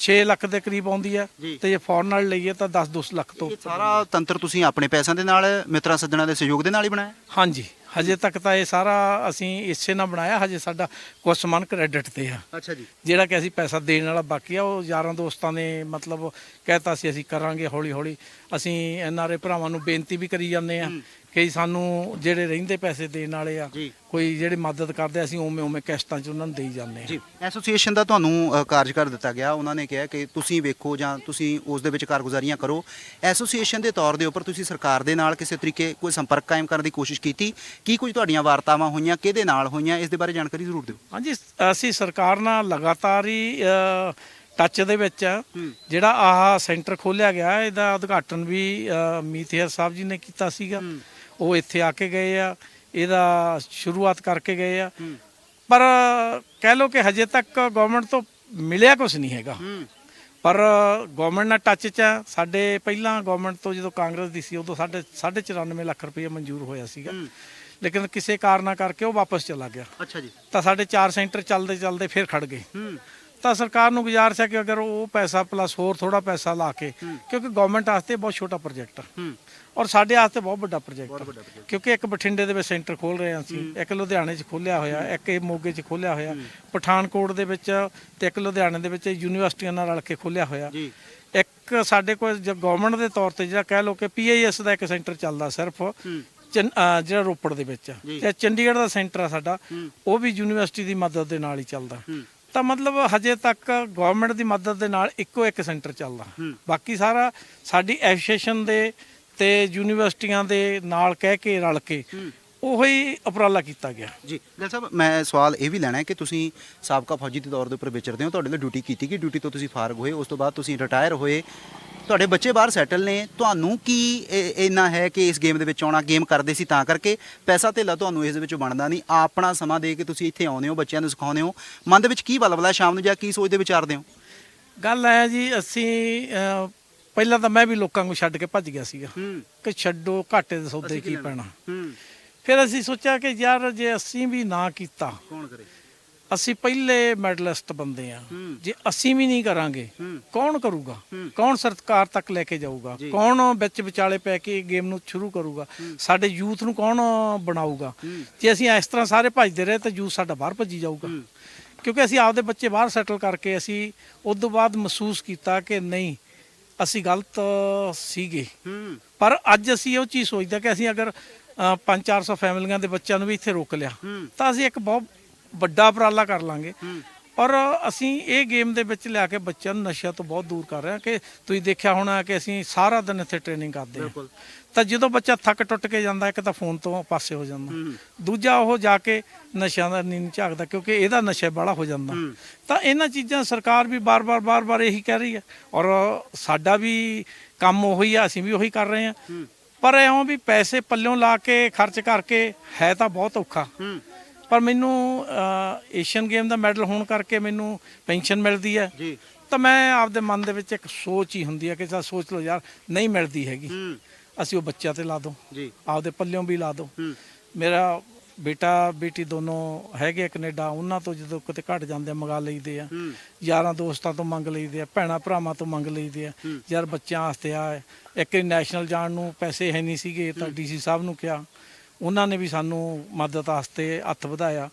6 ਲੱਖ ਦੇ ਕਰੀਬ ਆਉਂਦੀ ਆ। ਤੇ ਜੇ ਫੋਰਨ ਨਾਲ ਲਈਏ ਤਾਂ 10-12 ਲੱਖ ਤੋਂ
ਸਾਰਾ ਤੰਤਰ ਤੁਸੀਂ ਆਪਣੇ ਪੈਸਿਆਂ ਦੇ ਨਾਲ ਮਿੱਤਰਾਂ ਸੱਜਣਾ ਦੇ ਸਹਿਯੋਗ ਦੇ ਨਾਲ ਹੀ ਬਣਾਇਆ?
ਹਾਂਜੀ। ਹਜੇ ਤੱਕ ਤਾਂ ਇਹ ਸਾਰਾ ਅਸੀਂ ਇਸੇ ਨਾਲ ਬਣਾਇਆ ਹਜੇ ਸਾਡਾ ਕੁਝ ਸਮਾਨ ਕ੍ਰੈਡਿਟ ਤੇ ਆ।
ਅੱਛਾ ਜੀ।
ਜਿਹੜਾ ਕਿ ਅਸੀਂ ਪੈਸਾ ਦੇਣ ਵਾਲਾ ਬਾਕੀ ਆ ਉਹ ਯਾਰਾਂ ਦੋਸਤਾਂ ਨੇ ਮਤਲਬ ਕਹਿਤਾ ਸੀ ਅਸੀਂ ਕਰਾਂਗੇ ਹੌਲੀ ਹੌਲੀ ਅਸੀਂ ਐਨਆਰਏ ਭਰਾਵਾਂ ਨੂੰ ਬੇਨਤੀ ਵੀ ਕਰੀ ਜਾਂਦੇ ਆ ਕਿ ਸਾਨੂੰ ਜਿਹੜੇ ਰਹਿੰਦੇ ਪੈਸੇ ਦੇਣ ਵਾਲੇ ਆ
ਜੀ।
ਕੋਈ ਜਿਹੜੇ ਮਦਦ ਕਰਦੇ ਆ, ਅਸੀਂ ਉਵੇਂ ਉਵੇਂ ਕਿਸ਼ਤਾਂ 'ਚ ਉਹਨਾਂ ਨੂੰ ਦੇਈ ਜਾਂਦੇ ਆ
ਜੀ ਐਸੋਸੀਏਸ਼ਨ ਦਾ ਤੁਹਾਨੂੰ ਅ, ਕਾਰਜਕਾਰ ਦਿੱਤਾ ਗਿਆ। ਉਹਨਾਂ ਨੇ ਕਿਹਾ ਕਿ ਤੁਸੀਂ ਵੇਖੋ ਜਾਂ ਤੁਸੀਂ ਉਸ ਦੇ ਵਿੱਚ ਕਾਰਗੁਜ਼ਾਰੀਆਂ ਕਰੋ। ਐਸੋਸੀਏਸ਼ਨ ਦੇ ਤੌਰ ਦੇ ਉੱਪਰ ਤੁਸੀਂ ਸਰਕਾਰ ਦੇ ਨਾਲ ਕਿਸੇ ਤਰੀਕੇ ਕੋਈ ਸੰਪਰਕ ਕਾਇਮ ਕਰਨ ਦੀ ਕੋਸ਼ਿਸ਼ ਕੀਤੀ। ਕੀ ਕੁਝ ਤੁਹਾਡੀਆਂ ਵਾਰਤਾਵਾਂ ਹੋਈਆਂ ਕਿਹਦੇ ਨਾਲ ਹੋਈਆਂ ਇਸ ਦੇ ਬਾਰੇ ਜਾਣਕਾਰੀ ਜ਼ਰੂਰ ਦਿਓ।
ਹਾਂਜੀ ਅਸੀਂ ਸਰਕਾਰ ਨਾਲ ਲਗਾਤਾਰ ਹੀ ਅ, ਟੱਚ ਦੇ ਵਿੱਚ ਆ। ਜਿਹੜਾ ਆਹ ਸੈਂਟਰ ਖੋਲਿਆ ਗਿਆ ਇਹਦਾ ਉਦਘਾਟਨ ਵੀ ਅ, ਸਾਹਿਬ ਜੀ ਨੇ ਕੀਤਾ ਸੀਗਾ। ਉਹ ਇੱਥੇ ਆ ਕੇ ਗਏ ਆ ਇਹਦਾ ਸ਼ੁਰੂਆਤ ਕਰਕੇ ਗਏ ਆ। ਪਰ ਕਹਿ ਲੋ ਕਿ ਹਜੇ ਤੱਕ ਗਵਰਨਮੈਂਟ ਤੋਂ ਮਿਲਿਆ ਕੁਝ ਨਹੀਂ ਹੈਗਾ। ਪਰ ਗਵਰਨਮੈਂਟ ਨਾਲ ਟੱਚ 'ਚ ਆ। ਸਾਡੇ ਪਹਿਲਾਂ ਗਵਰਨਮੈਂਟ ਤੋਂ ਜਦੋਂ ਕਾਂਗਰਸ ਦੀ ਸੀ ਉਦੋਂ ਸਾਡੇ 94 ਲੱਖ ਰੁਪਏ ਮਨਜ਼ੂਰ ਹੋਇਆ ਸੀਗਾ। ਲੇਕਿਨ ਕਿਸੇ ਕਾਰਨਾ ਕਰਕੇ ਉਹ ਵਾਪਸ ਚਲਾ ਗਿਆ।
ਅੱਛਾ ਜੀ।
ਤਾਂ ਸਾਡੇ ਚਾਰ ਸੈਂਟਰ ਚੱਲਦੇ ਚੱਲਦੇ ਫਿਰ ਖੜ ਗਏ। ਤਾਂ ਸਰਕਾਰ ਨੂੰ ਗੁਜ਼ਾਰਿਸ਼ ਹੈ ਕਿ ਅਗਰ ਉਹ ਪੈਸਾ ਪਲੱਸ ਹੋਰ ਥੋੜਾ ਪੈਸਾ ਲਾ ਕੇ ਕਿਉਂਕਿ ਗਵਰਨਮੈਂਟ ਵਾਸਤੇ ਬਹੁਤ ਛੋਟਾ ਪ੍ਰੋਜੈਕਟ ਆ।
ਹੂੰ।
ਔਰ ਸਾਡੇ ਵਾਸਤੇ ਬਹੁਤ ਵੱਡਾ ਪ੍ਰੋਜੈਕਟ ਆ। ਕਿਉਂਕਿ ਇੱਕ ਬਠਿੰਡੇ ਦੇ ਵਿੱਚ ਸੈਂਟਰ ਖੋਲ ਰਹੇ ਹਾਂ ਅਸੀਂ ਇੱਕ ਲੁਧਿਆਣੇ 'ਚ ਖੋਲਿਆ ਹੋਇਆ ਇੱਕ ਇਹ ਮੋਗੇ 'ਚ ਖੋਲਿਆ ਹੋਇਆ ਪਠਾਨਕੋਟ ਦੇ ਵਿੱਚ ਤੇ ਇੱਕ ਲੁਧਿਆਣੇ ਦੇ ਵਿੱਚ ਯੂਨੀਵਰਸਿਟੀਆਂ ਨਾਲ ਰਲ ਕੇ ਖੋਲਿਆ ਹੋਇਆ।
ਜੀ।
ਇੱਕ ਸਾਡੇ ਕੋਲ ਗਵਰਨਮੈਂਟ ਦੇ ਤੌਰ ਤੇ ਜਿਹੜਾ ਕਹਿ ਲਓ ਕਿ ਪੀਆਈਐਸ ਦਾ ਇੱਕ ਸੈਂਟਰ ਚੱਲਦਾ ਸਿਰਫ
ਹੂੰ।
ਜਿਹੜਾ ਰੋਪੜ ਦੇ ਵਿੱਚ। ਤੇ ਚੰਡੀਗੜ੍ਹ ਦਾ ਸੈਂਟਰ ਆ ਸਾਡਾ
ਹੂੰ।
ਉਹ ਵੀ ਯੂਨੀਵਰਸਿਟੀ ਦੀ ਮਦਦ ਦੇ ਨਾਲ ਹੀ ਚੱਲਦਾ।
ਹੂੰ।
ਤਾਂ ਮਤਲਬ ਹਜੇ ਤੱਕ ਗਵਰਨਮੈਂਟ ਦੀ ਮਦਦ ਦੇ ਨਾਲ ਇੱਕੋ ਇੱਕ ਸੈਂਟਰ ਚੱਲਦਾ।
ਹੂੰ।
ਬਾਕੀ ਸਾਰਾ ਸਾਡੀ ਐਸੋਸੀਏਸ਼ਨ ਦੇ ਤੇ ਯੂਨੀਵਰਸਿਟੀਆਂ ਦੇ ਨਾਲ ਕਹਿ ਕੇ ਰਲ ਕੇ ਉਹੀ ਉਪਰਾਲਾ ਕੀਤਾ ਗਿਆ।
ਜੀ ਗੱਲ ਸਾਹਿਬ ਮੈਂ ਸਵਾਲ ਇਹ ਵੀ ਲੈਣਾ ਹੈ ਕਿ ਤੁਸੀਂ ਸਾਬਕਾ ਫੌਜੀ ਦੇ ਤੌਰ ਦੇ ਉੱਪਰ ਵਿਚਰਦੇ ਹੋ ਤੁਹਾਡੇ ਲਈ ਡਿਊਟੀ ਕੀਤੀ ਗਈ ਡਿਊਟੀ ਤੋਂ ਤੁਸੀਂ ਫਾਰਗ ਹੋਏ ਉਸ ਤੋਂ ਬਾਅਦ ਤੁਸੀਂ ਰਿਟਾਇਰ ਹੋਏ। ਤੁਹਾਡੇ ਬੱਚੇ ਬਾਹਰ ਸੈਟਲ ਨੇ ਤੁਹਾਨੂੰ ਕੀ ਇੰਨਾ ਹੈ ਕਿ ਇਸ ਗੇਮ ਦੇ ਵਿੱਚ ਆਉਣਾ ਗੇਮ ਕਰਦੇ ਸੀ ਤਾਂ ਕਰਕੇ? ਪੈਸਾ ਧੇਲਾ ਤੁਹਾਨੂੰ ਇਸ ਦੇ ਵਿੱਚੋਂ ਬਣਦਾ ਨਹੀਂ ਆਪਣਾ ਸਮਾਂ ਦੇ ਕੇ ਤੁਸੀਂ ਇੱਥੇ ਆਉਂਦੇ ਹੋ ਬੱਚਿਆਂ ਨੂੰ ਸਿਖਾਉਂਦੇ ਹੋ। ਮਨ ਦੇ ਵਿੱਚ ਕੀ ਬਲਬਲਾ ਸ਼ਾਮ ਨੂੰ ਜਾਂ ਕੀ ਸੋਚਦੇ ਵਿਚਾਰਦੇ ਹੋ?
ਗੱਲ ਹੈ ਜੀ ਅਸੀਂ ਪਹਿਲਾਂ ਤਾਂ ਮੈਂ ਵੀ ਲੋਕਾਂ ਨੂੰ ਛੱਡ ਕੇ ਭੱਜ ਗਿਆ ਸੀਗਾ
ਹੂੰ
ਕਿ ਛੱਡੋ ਘਾਟੇ ਦੇ ਸੌਦੇ
ਕੀ?
ਪੈਣਾ
ਹੂੰ
ਫਿਰ ਅਸੀਂ ਸੋਚਿਆ ਕਿ ਯਾਰ ਜੇ ਅਸੀਂ ਵੀ ਨਾ ਕੀਤਾ
ਕੌਣ ਕਰੇ
ਅਸੀਂ ਪਹਿਲੇ ਮੈਡਲਿਸਟ ਬੰਦੇ ਆ। ਜੇ ਅਸੀਂ ਵੀ ਨਹੀਂ ਕਰਾਂਗੇ। ਕੌਣ ਕਰੂਗਾ। ਕੌਣ ਸਰਕਾਰ ਤੱਕ ਲੈ ਕੇ ਜਾਊਗਾ। ਕੌਣ ਵਿੱਚ ਵਿਚਾਲੇ ਪੈ ਕੇ ਗੇਮ ਨੂੰ ਸ਼ੁਰੂ ਕਰੂਗਾ ਸਾਡੇ ਯੂਥ ਨੂੰ ਕੌਣ ਬਣਾਊਗਾ। ਜੇ ਅਸੀਂ ਇਸ ਤਰ੍ਹਾਂ ਸਾਰੇ ਭੱਜਦੇ ਰਹੇ ਤਾਂ ਯੂਥ ਸਾਡਾ ਬਾਹਰ ਭੱਜੀ ਜਾਊਗਾ। ਕਿਉਂਕਿ ਅਸੀਂ ਆਪਦੇ ਬੱਚੇ ਬਾਹਰ ਸੈਟਲ ਕਰਕੇ ਅਸੀਂ ਉਸ ਤੋਂ ਬਾਅਦ ਮਹਿਸੂਸ ਕੀਤਾ ਕਿ ਨਹੀਂ ਅਸੀਂ ਗਲਤ ਸੀਗੇ।
ਹੂੰ।
ਪਰ ਅੱਜ ਅਸੀਂ ਉਹ ਚੀਜ਼ ਸੋਚਦੇ ਕਿ ਅਸੀਂ ਅਗਰ 5-400 ਫੈਮਲੀਆਂ ਦੇ ਬੱਚਿਆਂ ਨੂੰ ਵੀ ਇੱਥੇ ਰੋਕ ਲਿਆ। ਤਾਂ ਅਸੀਂ ਇੱਕ ਬਹੁਤ ਵੱਡਾ ਉਪਰਾਲਾ ਕਰ ਲਾਂਗੇ। ਔਰ ਅਸੀਂ ਇਹ ਗੇਮ ਦੇ ਵਿੱਚ ਲਿਆ ਕੇ ਬੱਚਿਆਂ ਨੂੰ ਨਸ਼ਿਆਂ ਤੋਂ ਬਹੁਤ ਦੂਰ ਕਰ ਰਹੇ ਹਾਂ ਕਿ ਤੁਸੀਂ ਦੇਖਿਆ ਹੋਣਾ ਕਿ ਅਸੀਂ ਸਾਰਾ ਦਿਨ ਇੱਥੇ ਟ੍ਰੇਨਿੰਗ ਕਰਦੇ ਹਾਂ।
ਬਿਲਕੁਲ।
ਤਾਂ ਜਦੋਂ ਬੱਚਾ ਥੱਕ ਟੁੱਟ ਕੇ ਜਾਂਦਾ ਇੱਕ ਤਾਂ ਫੋਨ ਤੋਂ ਪਾਸੇ ਹੋ ਜਾਂਦਾ। ਦੂਜਾ ਉਹ ਜਾ ਕੇ ਨਸ਼ਿਆਂ ਦਾ ਨੀਂਦ ਝਾਕਦਾ ਕਿਉਂਕਿ ਇਹਦਾ ਨਸ਼ਾ ਬੜਾ ਹੋ ਜਾਂਦਾ। ਤਾਂ ਇਹਨਾਂ ਚੀਜ਼ਾਂ ਸਰਕਾਰ ਵੀ ਬਾਰ-ਬਾਰ ਬਾਰ-ਬਾਰ ਇਹੀ ਕਹਿ ਰਹੀ ਹੈ। ਔਰ ਸਾਡਾ ਵੀ ਕੰਮ ਉਹੀ ਆ ਅਸੀਂ ਵੀ ਉਹੀ ਕਰ ਰਹੇ ਹਾਂ। ਪਰ ਐਉਂ ਵੀ ਪੈਸੇ ਪੱਲਿਓਂ ਲਾ ਕੇ ਖਰਚ ਕਰਕੇ ਹੈ ਤਾਂ ਬਹੁਤ ਔਖਾ। ਪਰ ਮੈਨੂੰ ਏਸ਼ੀਅਨ ਗੇਮ ਦਾ ਮੈਡਲ ਹੋਣ ਕਰਕੇ ਮੈਨੂੰ ਪੈਨਸ਼ਨ ਮਿਲਦੀ ਹੈ।
ਜੀ।
ਤਾਂ ਮੈਂ ਆਪਦੇ ਮਨ ਦੇ ਵਿੱਚ ਇੱਕ ਸੋਚ ਹੀ ਹੁੰਦੀ ਹੈ ਕਿ ਸੋਚ ਲਓ ਯਾਰ ਨਹੀਂ ਮਿਲਦੀ ਹੈਗੀ। ਅਸੀਂ ਉਹ ਬੱਚਿਆਂ ਤੇ ਲਾ ਦੋ।
ਜੀ।
ਆਪਦੇ ਪੱਲਿਓਂ ਵੀ ਲਾ ਦੋ। ਮੇਰਾ ਬੇਟਾ ਬੇਟੀ ਦੋਨੋਂ ਹੈਗੇ ਆ ਕੈਨੇਡਾ ਉਹਨਾਂ ਤੋਂ ਜਦੋਂ ਕਿਤੇ ਘਟ ਜਾਂਦੇ ਆ ਮੰਗਾ ਲਈਦੇ ਆ। ਯਾਰਾਂ ਦੋਸਤਾਂ ਤੋਂ ਮੰਗ ਲਈਦੇ ਆ ਭੈਣਾ ਭਰਾਵਾਂ ਤੋਂ ਮੰਗ ਲਈਦੇ ਆ। ਯਾਰ ਬੱਚਿਆਂ ਵਾਸਤੇ ਆ ਇੱਕ ਨੈਸ਼ਨਲ ਜਾਣ ਨੂੰ ਪੈਸੇ ਹੈ ਨਹੀਂ ਸੀਗੇ ਤਾਂ ਡੀਸੀ ਸਾਹਿਬ ਨੂੰ ਕਿਹਾ। ਉਹਨਾਂ ਨੇ ਵੀ ਸਾਨੂੰ ਮਦਦ ਵਾਸਤੇ ਹੱਥ ਵਧਾਇਆ।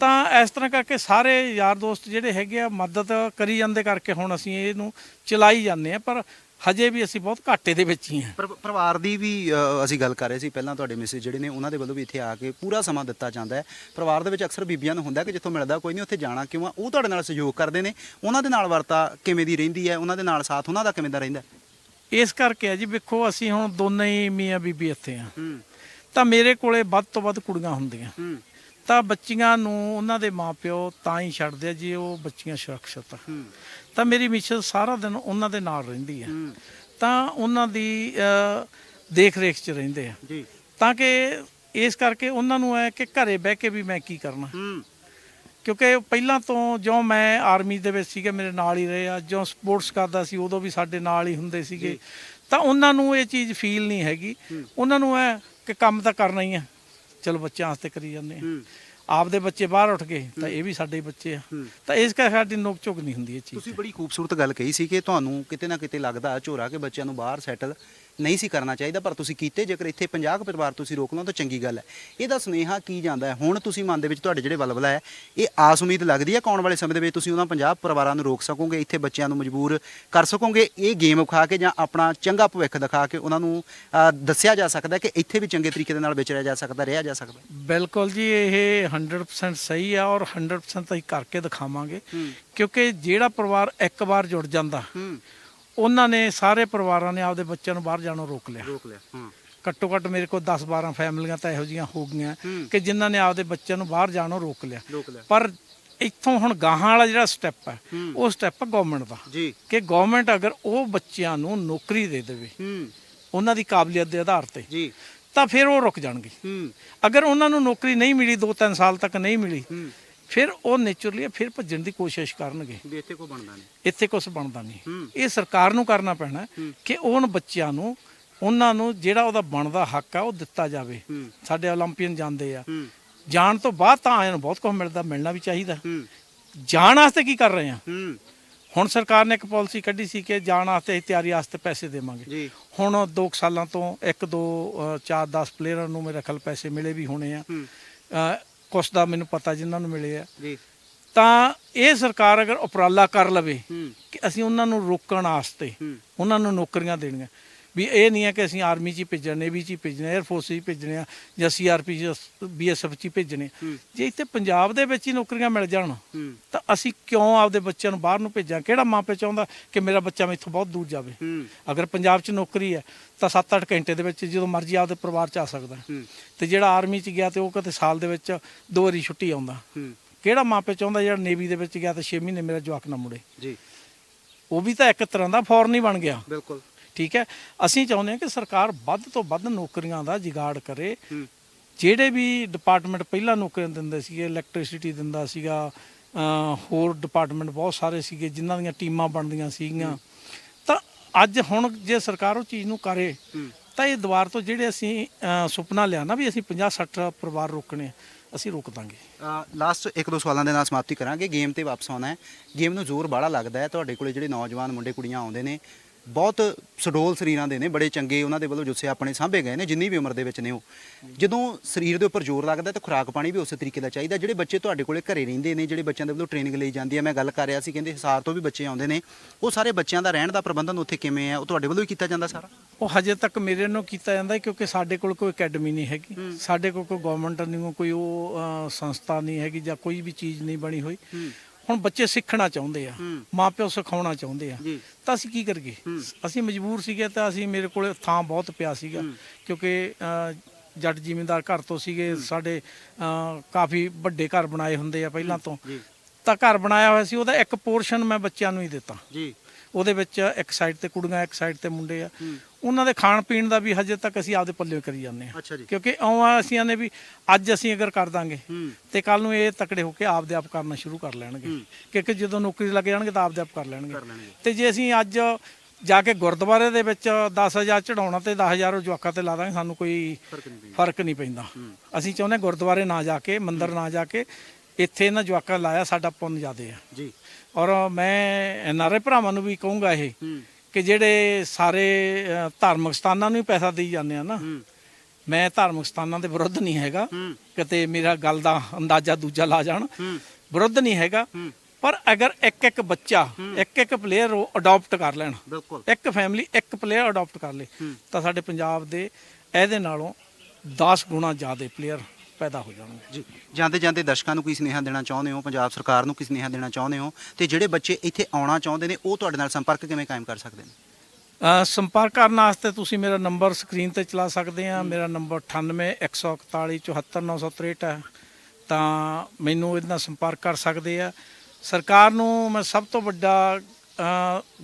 ਤਾਂ ਇਸ ਤਰ੍ਹਾਂ ਕਰਕੇ ਸਾਰੇ ਯਾਰ ਦੋਸਤ ਜਿਹੜੇ ਹੈਗੇ ਆ ਮਦਦ ਕਰੀ ਜਾਂਦੇ ਕਰਕੇ ਹੁਣ ਅਸੀਂ ਇਹਨੂੰ ਚਲਾਈ ਜਾਂਦੇ ਆ ਪਰ ਹਜੇ ਵੀ ਅਸੀਂ ਬਹੁਤ ਘਾਟੇ ਦੇ ਵਿੱਚ ਹੀ ਹਾਂ।
ਪਰ ਪਰਿਵਾਰ ਦੀ ਵੀ ਅ, ਅਸੀਂ ਗੱਲ ਕਰ ਰਹੇ ਸੀ ਪਹਿਲਾਂ ਤੁਹਾਡੇ ਮੈਸੇਜ ਜਿਹੜੇ ਨੇ ਉਹਨਾਂ ਦੇ ਵੱਲੋਂ ਵੀ ਇੱਥੇ ਆ ਕੇ ਪੂਰਾ ਸਮਾਂ ਦਿੱਤਾ ਜਾਂਦਾ ਹੈ। ਪਰਿਵਾਰ ਦੇ ਵਿੱਚ ਅਕਸਰ ਬੀਬੀਆਂ ਨੂੰ ਹੁੰਦਾ ਕਿ ਜਿੱਥੋਂ ਮਿਲਦਾ ਕੋਈ ਨਹੀਂ ਉੱਥੇ ਜਾਣਾ ਕਿਉਂ ਆ? ਉਹ ਤੁਹਾਡੇ ਨਾਲ ਸਹਿਯੋਗ ਕਰਦੇ ਨੇ। ਉਹਨਾਂ ਦੇ ਨਾਲ ਵਰਤਾ ਕਿਵੇਂ ਦੀ ਰਹਿੰਦੀ ਹੈ? ਉਹਨਾਂ ਦੇ ਨਾਲ ਸਾਥ ਉਹਨਾਂ ਦਾ ਕਿਵੇਂ ਦਾ ਰਹਿੰਦਾ?
ਇਸ ਕਰਕੇ ਆ ਜੀ ਵੇਖੋ ਅਸੀਂ ਹੁਣ ਦੋਨੇ ਹੀ ਮੀਆਂ ਬੀਬੀ ਇੱਥੇ ਆ
ਹੂੰ।
ਤਾਂ ਮੇਰੇ ਕੋਲੇ ਵੱਧ ਤੋਂ ਵੱਧ ਕੁੜੀਆਂ ਹੁੰਦੀਆਂ।
ਹੂੰ।
ਤਾਂ ਬੱਚੀਆਂ ਨੂੰ ਉਹਨਾਂ ਦੇ ਮਾਪਿਓ ਤਾਂ ਹੀ ਛੱਡਦੇ ਆ ਜੇ ਉਹ ਬੱਚੀਆਂ ਸੁਰੱਖਿਅਤ ਆ।
ਹੂੰ।
ਤਾਂ ਮੇਰੀ ਮਿਸਲ ਸਾਰਾ ਦਿਨ ਉਹਨਾਂ ਦੇ ਨਾਲ ਰਹਿੰਦੀ ਆ।
ਹੂੰ।
ਤਾਂ ਉਹਨਾਂ ਦੀ ਦੇਖ ਰੇਖ 'ਚ ਰਹਿੰਦੇ ਆ।
ਜੀ।
ਤਾਂ ਕਿ ਇਸ ਕਰਕੇ ਉਹਨਾਂ ਨੂੰ ਹੈ ਕਿ ਘਰੇ ਬਹਿ ਕੇ ਵੀ ਮੈਂ ਕੀ ਕਰਨਾ। ਕਿਉਂਕਿ ਪਹਿਲਾਂ ਤੋਂ ਜੋ ਮੈਂ ਆਰਮੀ ਦੇ ਵਿੱਚ ਸੀਗਾ ਮੇਰੇ ਨਾਲ ਹੀ ਰਹੇ ਆ। ਜੋ ਸਪੋਰਟਸ ਕਰਦਾ ਸੀ ਉਦੋਂ ਵੀ ਸਾਡੇ ਨਾਲ ਹੀ ਹੁੰਦੇ ਸੀਗੇ। ਤਾਂ ਉਹਨਾਂ ਨੂੰ ਇਹ ਚੀਜ਼ ਫੀਲ ਨਹੀਂ ਹੈਗੀ। ਉਹਨਾਂ ਨੂੰ ਹੈ ਕਿ ਕੰਮ ਤਾਂ ਕਰਨਾ ਹੀ ਆ। ਚਲੋ ਬੱਚਿਆਂ ਵਾਸਤੇ ਕਰੀ ਜਾਂਦੇ ਆ। ਆਪਦੇ ਬੱਚੇ ਬਾਹਰ ਉੱਠ ਗਏ ਤਾਂ ਇਹ ਵੀ ਸਾਡੇ ਬੱਚੇ ਆ। ਤਾਂ ਇਸ ਕਰਕੇ ਸਾਡੀ ਨੋਕ ਝੋਕ ਨਹੀਂ ਹੁੰਦੀ ਇਹ ਚੀਜ਼
ਤੁਸੀਂ ਬੜੀ ਖੂਬਸੂਰਤ ਗੱਲ ਕਹੀ ਸੀ ਕਿ ਤੁਹਾਨੂੰ ਕਿਤੇ ਨਾ ਕਿਤੇ ਲੱਗਦਾ ਝੋਰਾ ਕਿ ਬੱਚਿਆਂ ਨੂੰ ਬਾਹਰ ਸੈਟਲ ਨਹੀਂ ਸੀ ਕਰਨਾ ਚਾਹੀਦਾ ਪਰ ਤੁਸੀਂ ਕੀਤੇ। ਜੇਕਰ ਇੱਥੇ 50 ਕੁ ਪਰਿਵਾਰ ਤੁਸੀਂ ਰੋਕ ਲਓ ਤਾਂ ਚੰਗੀ ਗੱਲ ਹੈ। ਇਹਦਾ ਸੁਨੇਹਾ ਕੀ ਜਾਂਦਾ ਹੈ? ਹੁਣ ਤੁਸੀਂ ਮਨ ਦੇ ਵਿੱਚ ਤੁਹਾਡੇ ਜਿਹੜੇ ਬਲਬਲਾ ਹੈ ਇਹ ਆਸ ਉਮੀਦ ਲੱਗਦੀ ਹੈ ਕਿ ਆਉਣ ਵਾਲੇ ਸਮੇਂ ਦੇ ਵਿੱਚ ਤੁਸੀਂ ਉਹਨਾਂ 50 ਪਰਿਵਾਰਾਂ ਨੂੰ ਰੋਕ ਸਕੋਗੇ ਇੱਥੇ ਬੱਚਿਆਂ ਨੂੰ ਮਜਬੂਰ ਕਰ ਸਕੋਗੇ? ਇਹ ਗੇਮ ਵਿਖਾ ਕੇ ਜਾਂ ਆਪਣਾ ਚੰਗਾ ਭਵਿੱਖ ਦਿਖਾ ਕੇ ਉਹਨਾਂ ਨੂੰ ਦੱਸਿਆ ਜਾ ਸਕਦਾ ਕਿ ਇੱਥੇ ਵੀ ਚੰਗੇ ਤਰੀਕੇ ਦੇ ਨਾਲ ਵਿਚਰਿਆ ਜਾ ਸਕਦਾ ਰਿਹਾ ਜਾ ਸਕਦਾ
ਬਿਲਕੁਲ ਜੀ ਇਹ 100% ਸਹੀ ਆ ਔਰ 100% ਅਸੀਂ ਕਰਕੇ ਦਿਖਾਵਾਂਗੇ। ਕਿਉਂਕਿ ਜਿਹੜਾ ਪਰਿਵਾਰ ਇੱਕ ਵਾਰ ਜੁੜ ਜਾਂਦਾ
ਹੂੰ।
ਉਹਨਾਂ ਨੇ ਸਾਰੇ ਪਰਿਵਾਰਾਂ ਨੇ ਆਪਦੇ ਬੱਚਿਆਂ ਨੂੰ ਬਾਹਰ ਜਾਣੋਂ ਰੋਕ ਲਿਆ।
ਰੋਕ ਲਿਆ ਹਾਂ।
ਘੱਟੋ ਘੱਟ ਮੇਰੇ ਕੋਲ 10 12 ਫੈਮਲੀਆਂ ਤਾਂ ਇਹੋ ਜੀਆਂ ਹੋ ਗਈਆਂ। ਕਿ ਜਿਨ੍ਹਾਂ ਨੇ ਆਪਦੇ ਬੱਚਿਆਂ ਨੂੰ ਬਾਹਰ ਜਾਣੋਂ ਰੋਕ ਲਿਆ। ਪਰ ਇੱਥੋਂ ਹੁਣ ਗਾਹਾਂ ਵਾਲਾ ਜਿਹੜਾ ਸਟੈਪ ਹੈ। ਉਹ ਸਟੈਪ ਹੈ ਗਵਰਨਮੈਂਟ ਦਾ।
ਜੀ।
ਕਿ ਗਵਰਨਮੈਂਟ ਅਗਰ ਉਹ ਬੱਚਿਆਂ ਨੂੰ ਨੌਕਰੀ ਦੇ ਦੇਵੇ
ਹੂੰ।
ਉਹਨਾਂ ਦੀ ਕਾਬਲੀਅਤ ਦੇ ਆਧਾਰ ਤੇ
ਜੀ।
ਤਾਂ ਫਿਰ ਉਹ ਰੁਕ ਜਾਣਗੇ।
ਹੂੰ।
ਅਗਰ ਉਹਨਾਂ ਨੂੰ ਨੌਕਰੀ ਨਹੀਂ ਮਿਲੀ 2-3 ਸਾਲ ਤੱਕ ਨਹੀਂ ਮਿਲੀ
ਹੂੰ।
ਫਿਰ ਉਹ ਨੇਚਰਲੀ ਫਿਰ ਭੱਜਣ ਦੀ ਕੋਸ਼ਿਸ਼ ਕਰਨਗੇ।
ਵੀ ਇੱਥੇ ਕੋਈ ਬਣਦਾ ਨਹੀਂ।
ਇੱਥੇ ਕੁਝ ਬਣਦਾ ਨਹੀਂ। ਇਹ ਸਰਕਾਰ ਨੂੰ ਕਰਨਾ ਪੈਣਾ ਕਿ ਉਹਨਾਂ ਬੱਚਿਆਂ ਨੂੰ ਉਹਨਾਂ ਨੂੰ ਜਿਹੜਾ ਉਹਦਾ ਬਣਦਾ ਹੱਕ ਆ ਉਹ ਦਿੱਤਾ ਜਾਵੇ। ਸਾਡੇ 올림픽ਨ ਜਾਂਦੇ ਆ। ਜਾਣ ਤੋਂ ਬਾਅਦ ਤਾਂ ਆਇਆਂ ਨੂੰ ਬਹੁਤ ਕੁਝ ਮਿਲਦਾ ਮਿਲਣਾ ਵੀ ਚਾਹੀਦਾ। ਜਾਣ ਵਾਸਤੇ ਕੀ ਕਰ ਰਹੇ ਆ? ਹੁਣ ਸਰਕਾਰ ਨੇ ਇੱਕ ਪਾਲਿਸੀ ਕੱਢੀ ਸੀ ਕਿ ਜਾਣ ਵਾਸਤੇ ਤਿਆਰੀ ਵਾਸਤੇ ਪੈਸੇ ਦੇਵਾਂਗੇ। ਹੁਣ 2 ਸਾਲਾਂ ਤੋਂ 1 2 4 10 ਪਲੇਅਰਾਂ ਨੂੰ ਮੇਰੇ ਖਲ ਪੈਸੇ ਮਿਲੇ ਵੀ ਹੋਣੇ ਆ। ਕੁਛ ਦਾ ਮੈਨੂੰ ਪਤਾ ਜਿਨ੍ਹਾਂ ਨੂੰ ਮਿਲੇ ਆ।
ਜੀ।
ਤਾਂ ਇਹ ਸਰਕਾਰ ਅਗਰ ਉਪਰਾਲਾ ਕਰ ਲਵੇ ਕਿ ਅਸੀਂ ਉਹਨਾਂ ਨੂੰ ਰੋਕਣ ਵਾਸਤੇ ਉਹਨਾਂ ਨੂੰ ਨੌਕਰੀਆਂ ਦੇਣੀਆਂ। ਵੀ ਇਹ ਨਹੀਂ ਹੈ ਕਿ ਅਸੀਂ ਆਰਮੀ 'ਚ ਹੀ ਭੇਜਣੇ ਨੇਵੀ 'ਚ ਹੀ ਭੇਜਣੇ 에ਅਰ ਫੋਰਸ 'ਚ ਹੀ ਭੇਜਣੇ ਆ ਜਾਂ ਸੀਆਰਪੀ ਬੀਐਸਐਫ 'ਚ ਹੀ ਭੇਜਣੇ। ਜੇ ਇੱਥੇ ਪੰਜਾਬ ਦੇ ਵਿੱਚ ਹੀ ਨੌਕਰੀਆਂ ਮਿਲ ਜਾਣ ਤਾਂ ਅਸੀਂ ਕਿਉਂ ਆਪਦੇ ਬੱਚਿਆਂ ਨੂੰ ਬਾਹਰ ਨੂੰ ਭੇਜਾਂ? ਕਿਹੜਾ ਮਾਪੇ ਚਾਹੁੰਦਾ ਕਿ ਮੇਰਾ ਬੱਚਾ ਮੈਥੋਂ ਬਹੁਤ ਦੂਰ ਜਾਵੇ? ਅਗਰ ਪੰਜਾਬ 'ਚ ਨੌਕਰੀ ਹੈ ਤਾਂ 7-8 ਘੰਟੇ ਦੇ ਵਿੱਚ ਜਦੋਂ ਮਰਜ਼ੀ ਆਪਦੇ ਪਰਿਵਾਰ 'ਚ ਆ ਸਕਦਾ। ਤੇ ਜਿਹੜਾ ਆਰਮੀ 'ਚ ਗਿਆ ਤੇ ਉਹ ਕਿਤੇ ਸਾਲ ਦੇ ਵਿੱਚ ਦੋ ਵਾਰੀ ਛੁੱਟੀ ਆਉਂਦਾ। ਕਿਹੜਾ ਮਾਪੇ ਚਾਹੁੰਦਾ ਜਿਹੜਾ ਨੇਵੀ ਦੇ ਵਿੱਚ ਗਿਆ ਤੇ 6 ਮਹੀਨੇ ਮੇਰਾ ਜਵਾਕ ਨਾ ਮੁੜੇ?
ਜੀ।
ਉਹ ਵੀ ਤਾਂ ਇੱਕ ਤਰ੍ਹਾਂ ਦਾ ਫੌਰਨ ਹੀ ਬਣ ਗਿਆ।
ਬਿਲਕੁਲ।
ਠੀਕ ਹੈ? ਅਸੀਂ ਚਾਹੁੰਦੇ ਹਾਂ ਕਿ ਸਰਕਾਰ ਵੱਧ ਤੋਂ ਵੱਧ ਨੌਕਰੀਆਂ ਦਾ ਜਿਗਾੜ ਕਰੇ। ਜਿਹੜੇ ਵੀ ਡਿਪਾਰਟਮੈਂਟ ਪਹਿਲਾਂ ਨੌਕਰੀਆਂ ਦਿੰਦੇ ਸੀਗੇ ਇਲੈਕਟ੍ਰਿਸਿਟੀ ਦਿੰਦਾ ਸੀਗਾ ਹੋਰ ਡਿਪਾਰਟਮੈਂਟ ਬਹੁਤ ਸਾਰੇ ਸੀਗੇ ਜਿਨ੍ਹਾਂ ਦੀਆਂ ਟੀਮਾਂ ਬਣਦੀਆਂ ਸੀਗੀਆਂ। ਤਾਂ ਅੱਜ ਹੁਣ ਜੇ ਸਰਕਾਰ ਉਹ ਚੀਜ਼ ਨੂੰ ਕਰੇ ਤਾਂ ਇਹ ਦੁਆਰ ਤੋਂ ਜਿਹੜੇ ਅਸੀਂ ਸੁਪਨਾ ਲਿਆ ਨਾ ਵੀ ਅਸੀਂ 50 60 ਪਰਿਵਾਰ ਰੋਕਣੇ ਅਸੀਂ ਰੋਕ ਦਾਂਗੇ।
ਲਾਸਟ ਇੱਕ ਦੋ ਸਵਾਲਾਂ ਦੇ ਨਾਲ ਸਮਾਪਤੀ ਕਰਾਂਗੇ। ਗੇਮ ਤੇ ਵਾਪਸ ਆਉਣਾ ਹੈ। ਗੇਮ ਨੂੰ ਜ਼ੋਰ ਬਾੜਾ ਲੱਗਦਾ ਹੈ। ਤੁਹਾਡੇ ਕੋਲੇ ਜਿਹੜੇ ਨੌਜਵਾਨ ਮੁੰਡੇ ਕੁੜੀਆਂ ਆਉਂਦੇ ਨੇ ਬਹੁਤ ਸਡੋਲ ਸਰੀਰਾਂ ਦੇ ਨੇ ਬੜੇ ਚੰਗੇ ਉਹਨਾਂ ਦੇ ਵੱਲੋਂ ਜੁੱਸੇ ਆਪਣੇ ਸਾਂਭੇ ਗਏ ਨੇ ਜਿੰਨੀ ਵੀ ਉਮਰ ਦੇ ਵਿੱਚ ਨੇ ਉਹ। ਜਦੋਂ ਸਰੀਰ ਦੇ ਉੱਪਰ ਜ਼ੋਰ ਲੱਗਦਾ ਤਾਂ ਖੁਰਾਕ ਪਾਣੀ ਵੀ ਉਸੇ ਤਰੀਕੇ ਦਾ ਚਾਹੀਦਾ ਜਿਹੜੇ ਬੱਚੇ ਤੁਹਾਡੇ ਕੋਲੇ ਘਰੇ ਰਹਿੰਦੇ ਨੇ ਜਿਹੜੇ ਬੱਚਿਆਂ ਦੇ ਵੱਲੋਂ ਟ੍ਰੇਨਿੰਗ ਲਈ ਜਾਂਦੀ ਹੈ ਮੈਂ ਗੱਲ ਕਰ ਰਿਹਾ ਸੀ ਕਹਿੰਦੇ ਹਿਸਾਰ ਤੋਂ ਵੀ ਬੱਚੇ ਆਉਂਦੇ ਨੇ ਉਹ ਸਾਰੇ ਬੱਚਿਆਂ ਦਾ ਰਹਿਣ ਦਾ ਪ੍ਰਬੰਧਨ ਉੱਥੇ ਕਿਵੇਂ ਹੈ ਉਹ ਤੁਹਾਡੇ ਵੱਲੋਂ ਹੀ ਕੀਤਾ ਜਾਂਦਾ ਸਾਰਾ?
ਉਹ ਹਜੇ ਤੱਕ ਮੇਰੇ ਨੂੰ ਕੀਤਾ ਜਾਂਦਾ ਕਿਉਂਕਿ ਸਾਡੇ ਕੋਲ ਕੋਈ ਅਕੈਡਮੀ ਨਹੀਂ ਹੈਗੀ ਸਾਡੇ ਕੋਲ ਕੋਈ ਗਵਰਨਮੈਂਟ ਨਹੀਂ ਕੋਈ ਉਹ ਸੰਸਥਾ ਨਹੀਂ ਹੈਗੀ ਜਾਂ ਕੋਈ ਵੀ ਚੀਜ਼ ਨਹੀਂ ਬਣੀ ਹੋਈ। ਹੁਣ ਬੱਚੇ ਸਿੱਖਣਾ ਚਾਹੁੰਦੇ ਆ। ਮਾਪਿਓ ਸਿਖਾਉਣਾ ਚਾਹੁੰਦੇ ਆ। ਤਾਂ ਅਸੀਂ ਕੀ ਕਰੀਏ? ਅਸੀਂ ਮਜਬੂਰ ਸੀਗੇ ਤਾਂ ਅਸੀਂ ਮੇਰੇ ਕੋਲ ਥਾਂ ਬਹੁਤ ਪਿਆ ਸੀਗਾ ਕਿਉਂਕਿ ਜੱਟ ਜ਼ਿਮੀਂਦਾਰ ਘਰ ਤੋਂ ਸੀਗੇ ਸਾਡੇ ਕਾਫੀ ਵੱਡੇ ਘਰ ਬਣਾਏ ਹੁੰਦੇ ਆ ਪਹਿਲਾਂ ਤੋਂ। ਤਾਂ ਘਰ ਬਣਾਇਆ ਹੋਇਆ ਸੀ ਉਹਦਾ ਇੱਕ ਪੋਰਸ਼ਨ ਮੈਂ ਬੱਚਿਆਂ ਨੂੰ ਹੀ ਦਿੱਤਾ।
ਜੀ।
ਉਹਦੇ ਵਿੱਚ ਇੱਕ ਸਾਈਡ ਤੇ ਕੁੜੀਆਂ ਇੱਕ ਸਾਈਡ ਤੇ ਮੁੰਡੇ ਆ। ਉਹਨਾਂ ਦੇ ਖਾਣ ਪੀਣ ਦਾ ਵੀ ਹਜੇ ਤੱਕ ਅਸੀਂ ਆਪਦੇ ਪੱਲੇ ਕਰੀ ਜਾਂਦੇ ਆ
ਅੱਛਾ ਜੀ।
ਕਿਉਂਕਿ ਇਉਂ ਆ ਅਸੀਂ ਆਨੇ ਵੀ ਅੱਜ ਅਸੀਂ ਅਗਰ ਕਰ ਦਾਂਗੇ ਤੇ ਕੱਲ ਨੂੰ ਇਹ ਤਕੜੇ ਹੋ ਕੇ ਆਪਦੇ ਆਪ ਕਰਨਾ ਸ਼ੁਰੂ ਕਰ ਲੈਣਗੇ। ਕਿਉਂਕਿ ਜਦੋਂ ਨੌਕਰੀ ਲੱਗ ਜਾਣਗੇ ਤਾਂ ਆਪਦੇ ਆਪ ਕਰ ਲੈਣਗੇ। ਤੇ ਜੇ ਅਸੀਂ ਅੱਜ ਜਾ ਕੇ ਗੁਰਦੁਆਰੇ ਦੇ ਵਿੱਚ 10000 ਚੜਾਉਣਾ ਤੇ 10000 ਉਹ ਜਵਾਕਾਂ ਤੇ ਲਾ ਦਾਂਗੇ ਸਾਨੂੰ ਕੋਈ
ਫ਼ਰਕ ਨਹੀਂ ਪੈਂਦਾ।
ਅਸੀਂ ਚਾਹੁੰਦੇ ਗੁਰਦੁਆਰੇ ਨਾ ਜਾ ਕੇ ਮੰਦਿਰ ਨਾ ਜਾ ਕੇ ਇੱਥੇ ਇਹਨਾਂ ਜਵਾਕਾਂ ਲਾਇਆ ਸਾਡਾ ਪੁੰਨ ਜ਼ਿਆਦੇ ਆ।
ਜੀ।
ਔਰ ਮੈਂ ਨਾਰੇ ਭਰਾਵਾਂ ਨੂੰ ਵੀ ਕਹੂੰਗਾ ਇਹ ਕਿ ਜਿਹੜੇ ਸਾਰੇ ਅ, ਧਾਰਮਿਕ ਸਥਾਨਾਂ ਨੂੰ ਹੀ ਪੈਸਾ ਦੇਈ ਜਾਂਦੇ ਆ ਨਾ। ਮੈਂ ਧਾਰਮਿਕ ਸਥਾਨਾਂ ਦੇ ਵਿਰੁੱਧ ਨਹੀਂ ਹੈਗਾ। ਕਿਤੇ ਮੇਰਾ ਗੱਲ ਦਾ ਅੰਦਾਜ਼ਾ ਦੂਜਾ ਲਾ ਜਾਣ। ਵਿਰੁੱਧ ਨਹੀਂ ਹੈਗਾ। ਪਰ ਅਗਰ ਇੱਕ ਇੱਕ ਬੱਚਾ ਇੱਕ ਇੱਕ ਪਲੇਅਰ ਉਹ ਅਡਾਪਟ ਕਰ ਲੈਣ।
ਬਿਲਕੁਲ।
ਇੱਕ ਫੈਮਿਲੀ ਇੱਕ ਪਲੇਅਰ ਅਡਾਪਟ ਕਰ ਲੇ। ਤਾਂ ਸਾਡੇ ਪੰਜਾਬ ਦੇ ਇਹਦੇ ਨਾਲੋਂ 10 ਗੁਣਾ ਜ਼ਿਆਦਾ ਪਲੇਅਰ ਪੈਦਾ ਹੋ ਜਾਣਗੇ।
ਜੀ। ਜਾਂਦੇ ਜਾਂਦੇ ਦਰਸ਼ਕਾਂ ਨੂੰ ਕੀ ਸੁਨੇਹਾ ਦੇਣਾ ਚਾਹੁੰਦੇ ਹੋ? ਪੰਜਾਬ ਸਰਕਾਰ ਨੂੰ ਕੀ ਸੁਨੇਹਾ ਦੇਣਾ ਚਾਹੁੰਦੇ ਹੋ? ਤੇ ਜਿਹੜੇ ਬੱਚੇ ਇੱਥੇ ਆਉਣਾ ਚਾਹੁੰਦੇ ਨੇ ਉਹ ਤੁਹਾਡੇ ਨਾਲ ਸੰਪਰਕ ਕਿਵੇਂ ਕਾਇਮ ਕਰ ਸਕਦੇ ਨੇ?
ਅ, ਸੰਪਰਕ ਕਰਨ ਵਾਸਤੇ ਤੁਸੀਂ ਮੇਰਾ ਨੰਬਰ ਸਕਰੀਨ ਤੇ ਚਲਾ ਸਕਦੇ ਆ। ਮੇਰਾ ਨੰਬਰ 9814474963 ਹੈ। ਤਾਂ ਮੈਨੂੰ ਇਹਦੇ ਨਾਲ ਸੰਪਰਕ ਕਰ ਸਕਦੇ ਆ। ਸਰਕਾਰ ਨੂੰ ਮੈਂ ਸਭ ਤੋਂ ਵੱਡਾ ਅ,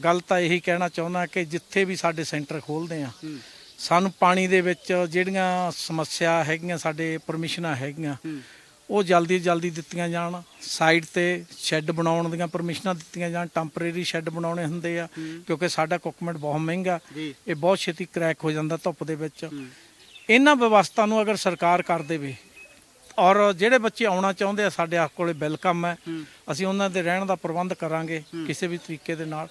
ਗੱਲ ਤਾਂ ਇਹੀ ਕਹਿਣਾ ਚਾਹੁੰਦਾ ਕਿ ਜਿੱਥੇ ਵੀ ਸਾਡੇ ਸੈਂਟਰ ਖੋਲਦੇ ਆ ਸਾਨੂੰ ਪਾਣੀ ਦੇ ਵਿੱਚ ਜਿਹੜੀਆਂ ਸਮੱਸਿਆ ਹੈਗੀਆਂ ਸਾਡੇ ਪਰਮਿਸ਼ਨਾਂ ਹੈਗੀਆਂ ਉਹ ਜਲਦੀ ਜਲਦੀ ਦਿੱਤੀਆਂ ਜਾਣ। ਸਾਈਡ ਤੇ ਸ਼ੈੱਡ ਬਣਾਉਣ ਦੀਆਂ ਪਰਮਿਸ਼ਨਾਂ ਦਿੱਤੀਆਂ ਜਾਣ। ਟੈਂਪਰੇਰੀ ਸ਼ੈੱਡ ਬਣਾਉਣੇ ਹੁੰਦੇ ਆ ਕਿਉਂਕਿ ਸਾਡਾ ਇਕਵਿਪਮੈਂਟ ਬਹੁਤ ਮਹਿੰਗਾ। ਇਹ ਬਹੁਤ ਛੇਤੀ ਕ੍ਰੈਕ ਹੋ ਜਾਂਦਾ ਧੁੱਪ ਦੇ ਵਿੱਚ। ਇਹਨਾਂ ਵਿਵਸਥਾ ਨੂੰ ਅਗਰ ਸਰਕਾਰ ਕਰ ਦੇਵੇ ਔਰ ਜਿਹੜੇ ਬੱਚੇ ਆਉਣਾ ਚਾਹੁੰਦੇ ਆ ਸਾਡੇ ਆਪ ਕੋਲੇ ਵੈਲਕਮ ਹੈ। ਅਸੀਂ ਉਹਨਾਂ ਦੇ ਰਹਿਣ ਦਾ ਪ੍ਰਬੰਧ ਕਰਾਂਗੇ ਕਿਸੇ ਵੀ ਤਰੀਕੇ ਦੇ ਨਾਲ।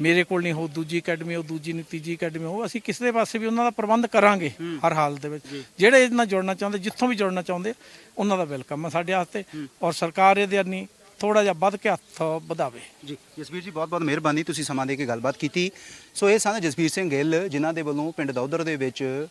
ਮੇਰੇ ਕੋਲ ਨਹੀਂ ਹੋ ਦੂਜੀ ਅਕੈਡਮੀ ਹੋ ਦੂਜੀ ਨਹੀਂ ਤੀਜੀ ਅਕੈਡਮੀ ਹੋ ਅਸੀਂ ਕਿਸੇ ਦੇ ਪਾਸੇ ਵੀ ਉਹਨਾਂ ਦਾ ਪ੍ਰਬੰਧ ਕਰਾਂਗੇ ਹਰ ਹਾਲ ਦੇ ਵਿੱਚ। ਜਿਹੜੇ ਇਹਦੇ ਨਾਲ ਜੁੜਨਾ ਚਾਹੁੰਦੇ ਜਿੱਥੋਂ ਵੀ ਜੁੜਨਾ ਚਾਹੁੰਦੇ ਉਹਨਾਂ ਦਾ ਵੈਲਕਮ ਹੈ ਸਾਡੇ ਵਾਸਤੇ। ਔਰ ਸਰਕਾਰ ਇਹਦੇ ਨਹੀਂ ਥੋੜਾ ਜਿਹਾ ਵੱਧ ਕੇ ਹੱਥ ਵਧਾਵੇ।
ਜੀ ਜਸਵੀਰ ਜੀ ਬਹੁਤ ਬਹੁਤ ਮਿਹਰਬਾਨੀ ਤੁਸੀਂ ਸਮਾਂ ਦੇ ਕੇ ਗੱਲਬਾਤ ਕੀਤੀ। ਸੋ ਇਹ ਸਨ ਜਸਵੀਰ ਸਿੰਘ ਗਿੱਲ ਜਿਨ੍ਹਾਂ ਦੇ ਵੱਲੋਂ ਪਿੰਡ ਦੌਦਰ ਦੇ ਵਿੱਚ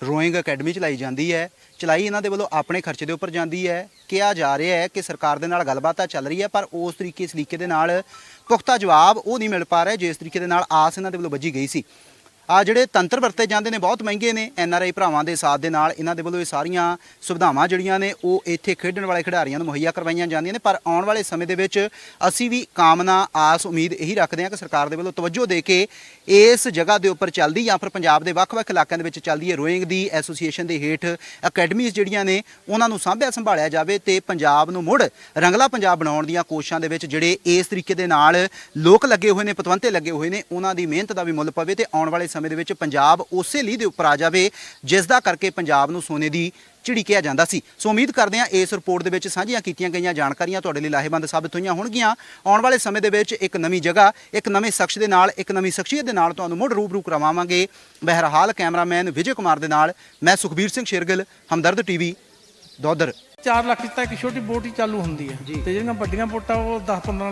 ਰੋਇੰਗ ਅਕੈਡਮੀ ਚਲਾਈ ਜਾਂਦੀ ਹੈ। ਚਲਾਈ ਇਹਨਾਂ ਦੇ ਵੱਲੋਂ ਆਪਣੇ ਖਰਚੇ ਦੇ ਉੱਪਰ ਜਾਂਦੀ ਹੈ। ਕਿਹਾ ਜਾ ਰਿਹਾ ਹੈ ਕਿ ਸਰਕਾਰ ਦੇ ਨਾਲ ਗੱਲਬਾਤ ਤਾਂ ਚੱਲ ਰਹੀ ਹੈ ਪਰ ਉਸ ਤਰੀਕੇ ਤਰੀਕੇ ਦੇ ਨਾਲ ਪੁਖਤਾ ਜਵਾਬ ਉਹ ਨਹੀਂ ਮਿਲ ਪਾ ਰਿਹਾ, ਜਿਸ ਤਰੀਕੇ ਦੇ ਨਾਲ ਆਸ ਇਹਨਾਂ ਦੇ ਵੱਲੋਂ ਵੱਜੀ ਗਈ ਸੀ। ਆ ਜਿਹੜੇ ਤੰਤਰ ਵਰਤੇ ਜਾਂਦੇ ਨੇ, ਬਹੁਤ ਮਹਿੰਗੇ ਨੇ ਐਨ ਆਰ ਆਈ ਭਰਾਵਾਂ ਦੇ ਸਾਥ ਦੇ ਨਾਲ, ਇਹਨਾਂ ਦੇ ਵੱਲੋਂ ਇਹ ਸਾਰੀਆਂ ਸੁਵਿਧਾਵਾਂ ਜਿਹੜੀਆਂ ਨੇ, ਉਹ ਇੱਥੇ ਖੇਡਣ ਵਾਲੇ ਖਿਡਾਰੀਆਂ ਨੂੰ ਮੁਹੱਈਆ ਕਰਵਾਈਆਂ ਜਾਂਦੀਆਂ ਨੇ। ਪਰ ਆਉਣ ਵਾਲੇ ਸਮੇਂ ਦੇ ਵਿੱਚ ਅਸੀਂ ਵੀ ਕਾਮਨਾ, ਆਸ, ਉਮੀਦ ਇਹੀ ਰੱਖਦੇ ਹਾਂ ਕਿ ਸਰਕਾਰ ਦੇ ਵੱਲੋਂ ਤਵੱਜੋ ਦੇ ਕੇ ਇਸ ਜਗ੍ਹਾ ਦੇ ਉੱਪਰ ਚੱਲਦੀ ਜਾਂ ਫਿਰ ਪੰਜਾਬ ਦੇ ਵੱਖ-ਵੱਖ ਇਲਾਕਿਆਂ ਦੇ ਵਿੱਚ ਚੱਲਦੀ ਹੈ ਰੋਇੰਗ ਦੀ ਐਸੋਸੀਏਸ਼ਨ ਦੇ ਹੇਠ ਅਕੈਡਮੀਜ਼ ਜਿਹੜੀਆਂ ਨੇ, ਉਹਨਾਂ ਨੂੰ ਸਾਂਭਿਆ ਸੰਭਾਲਿਆ ਜਾਵੇ ਤੇ ਪੰਜਾਬ ਨੂੰ ਮੁੜ ਰੰਗਲਾ ਪੰਜਾਬ ਬਣਾਉਣ ਦੀਆਂ ਕੋਸ਼ਿਸ਼ਾਂ ਦੇ ਵਿੱਚ ਜਿਹੜੇ ਇਸ ਤਰੀਕੇ ਦੇ ਨਾਲ ਲੋਕ ਲੱਗੇ ਹੋਏ ਨੇ, ਪਤਵੰਤੇ ਲੱਗੇ ਹੋਏ ਨੇ, ਉਹਨਾਂ ਦੀ ਮਿਹਨਤ ਦਾ ਵੀ ਮੁੱਲ ਪਵੇ ਤੇ ਆਉਣ ਵਾਲੇ ਸਮੇਂ ਦੇ ਵਿੱਚ ਪੰਜਾਬ ਉਸੇ ਲੀਹ ਦੇ ਉੱਪਰ ਆ ਜਾਵੇ ਜਿਸ ਦਾ ਕਰਕੇ ਪੰਜਾਬ ਨੂੰ ਸੋਨੇ ਦੀ ਚਿੜੀ ਕਿਹਾ ਜਾਂਦਾ ਸੀ। ਸੋ ਉਮੀਦ ਕਰਦੇ ਹਾਂ ਇਸ ਰਿਪੋਰਟ ਦੇ ਵਿੱਚ ਸਾਂਝੀਆਂ ਕੀਤੀਆਂ ਗਈਆਂ ਜਾਣਕਾਰੀਆਂ ਤੁਹਾਡੇ ਲਈ ਲਾਹੇਵੰਦ ਸਾਬਤ ਹੋਈਆਂ ਹੋਣਗੀਆਂ। ਆਉਣ ਵਾਲੇ ਸਮੇਂ ਦੇ ਵਿੱਚ ਇੱਕ ਨਵੀਂ ਜਗ੍ਹਾ ਇੱਕ ਨਵੇਂ ਸ਼ਖਸ ਦੇ ਨਾਲ ਇੱਕ ਨਵੀਂ ਸ਼ਖਸੀਅਤ ਦੇ ਨਾਲ ਤੁਹਾਨੂੰ ਮੁੜ ਰੂਬਰੂ ਕਰਵਾਵਾਂਗੇ ਬਹਿਰਹਾਲ ਕੈਮਰਾਮੈਨ ਵਿਜੇ ਕੁਮਾਰ ਦੇ ਨਾਲ ਮੈਂ ਸੁਖਬੀਰ ਸਿੰਘ ਸ਼ੇਰਗਿੱਲ ਹਮਦਰਦ ਟੀਵੀ ਦੋਦਰ।
4 ਲੱਖ ਤੱਕ ਇੱਕ ਛੋਟੀ ਬੋਟ ਹੀ ਚਾਲੂ ਹੁੰਦੀ ਹੈ। ਤੇ ਜਿਹੜੀਆਂ ਵੱਡੀਆਂ ਬੋਟਾਂ ਉਹ 10 15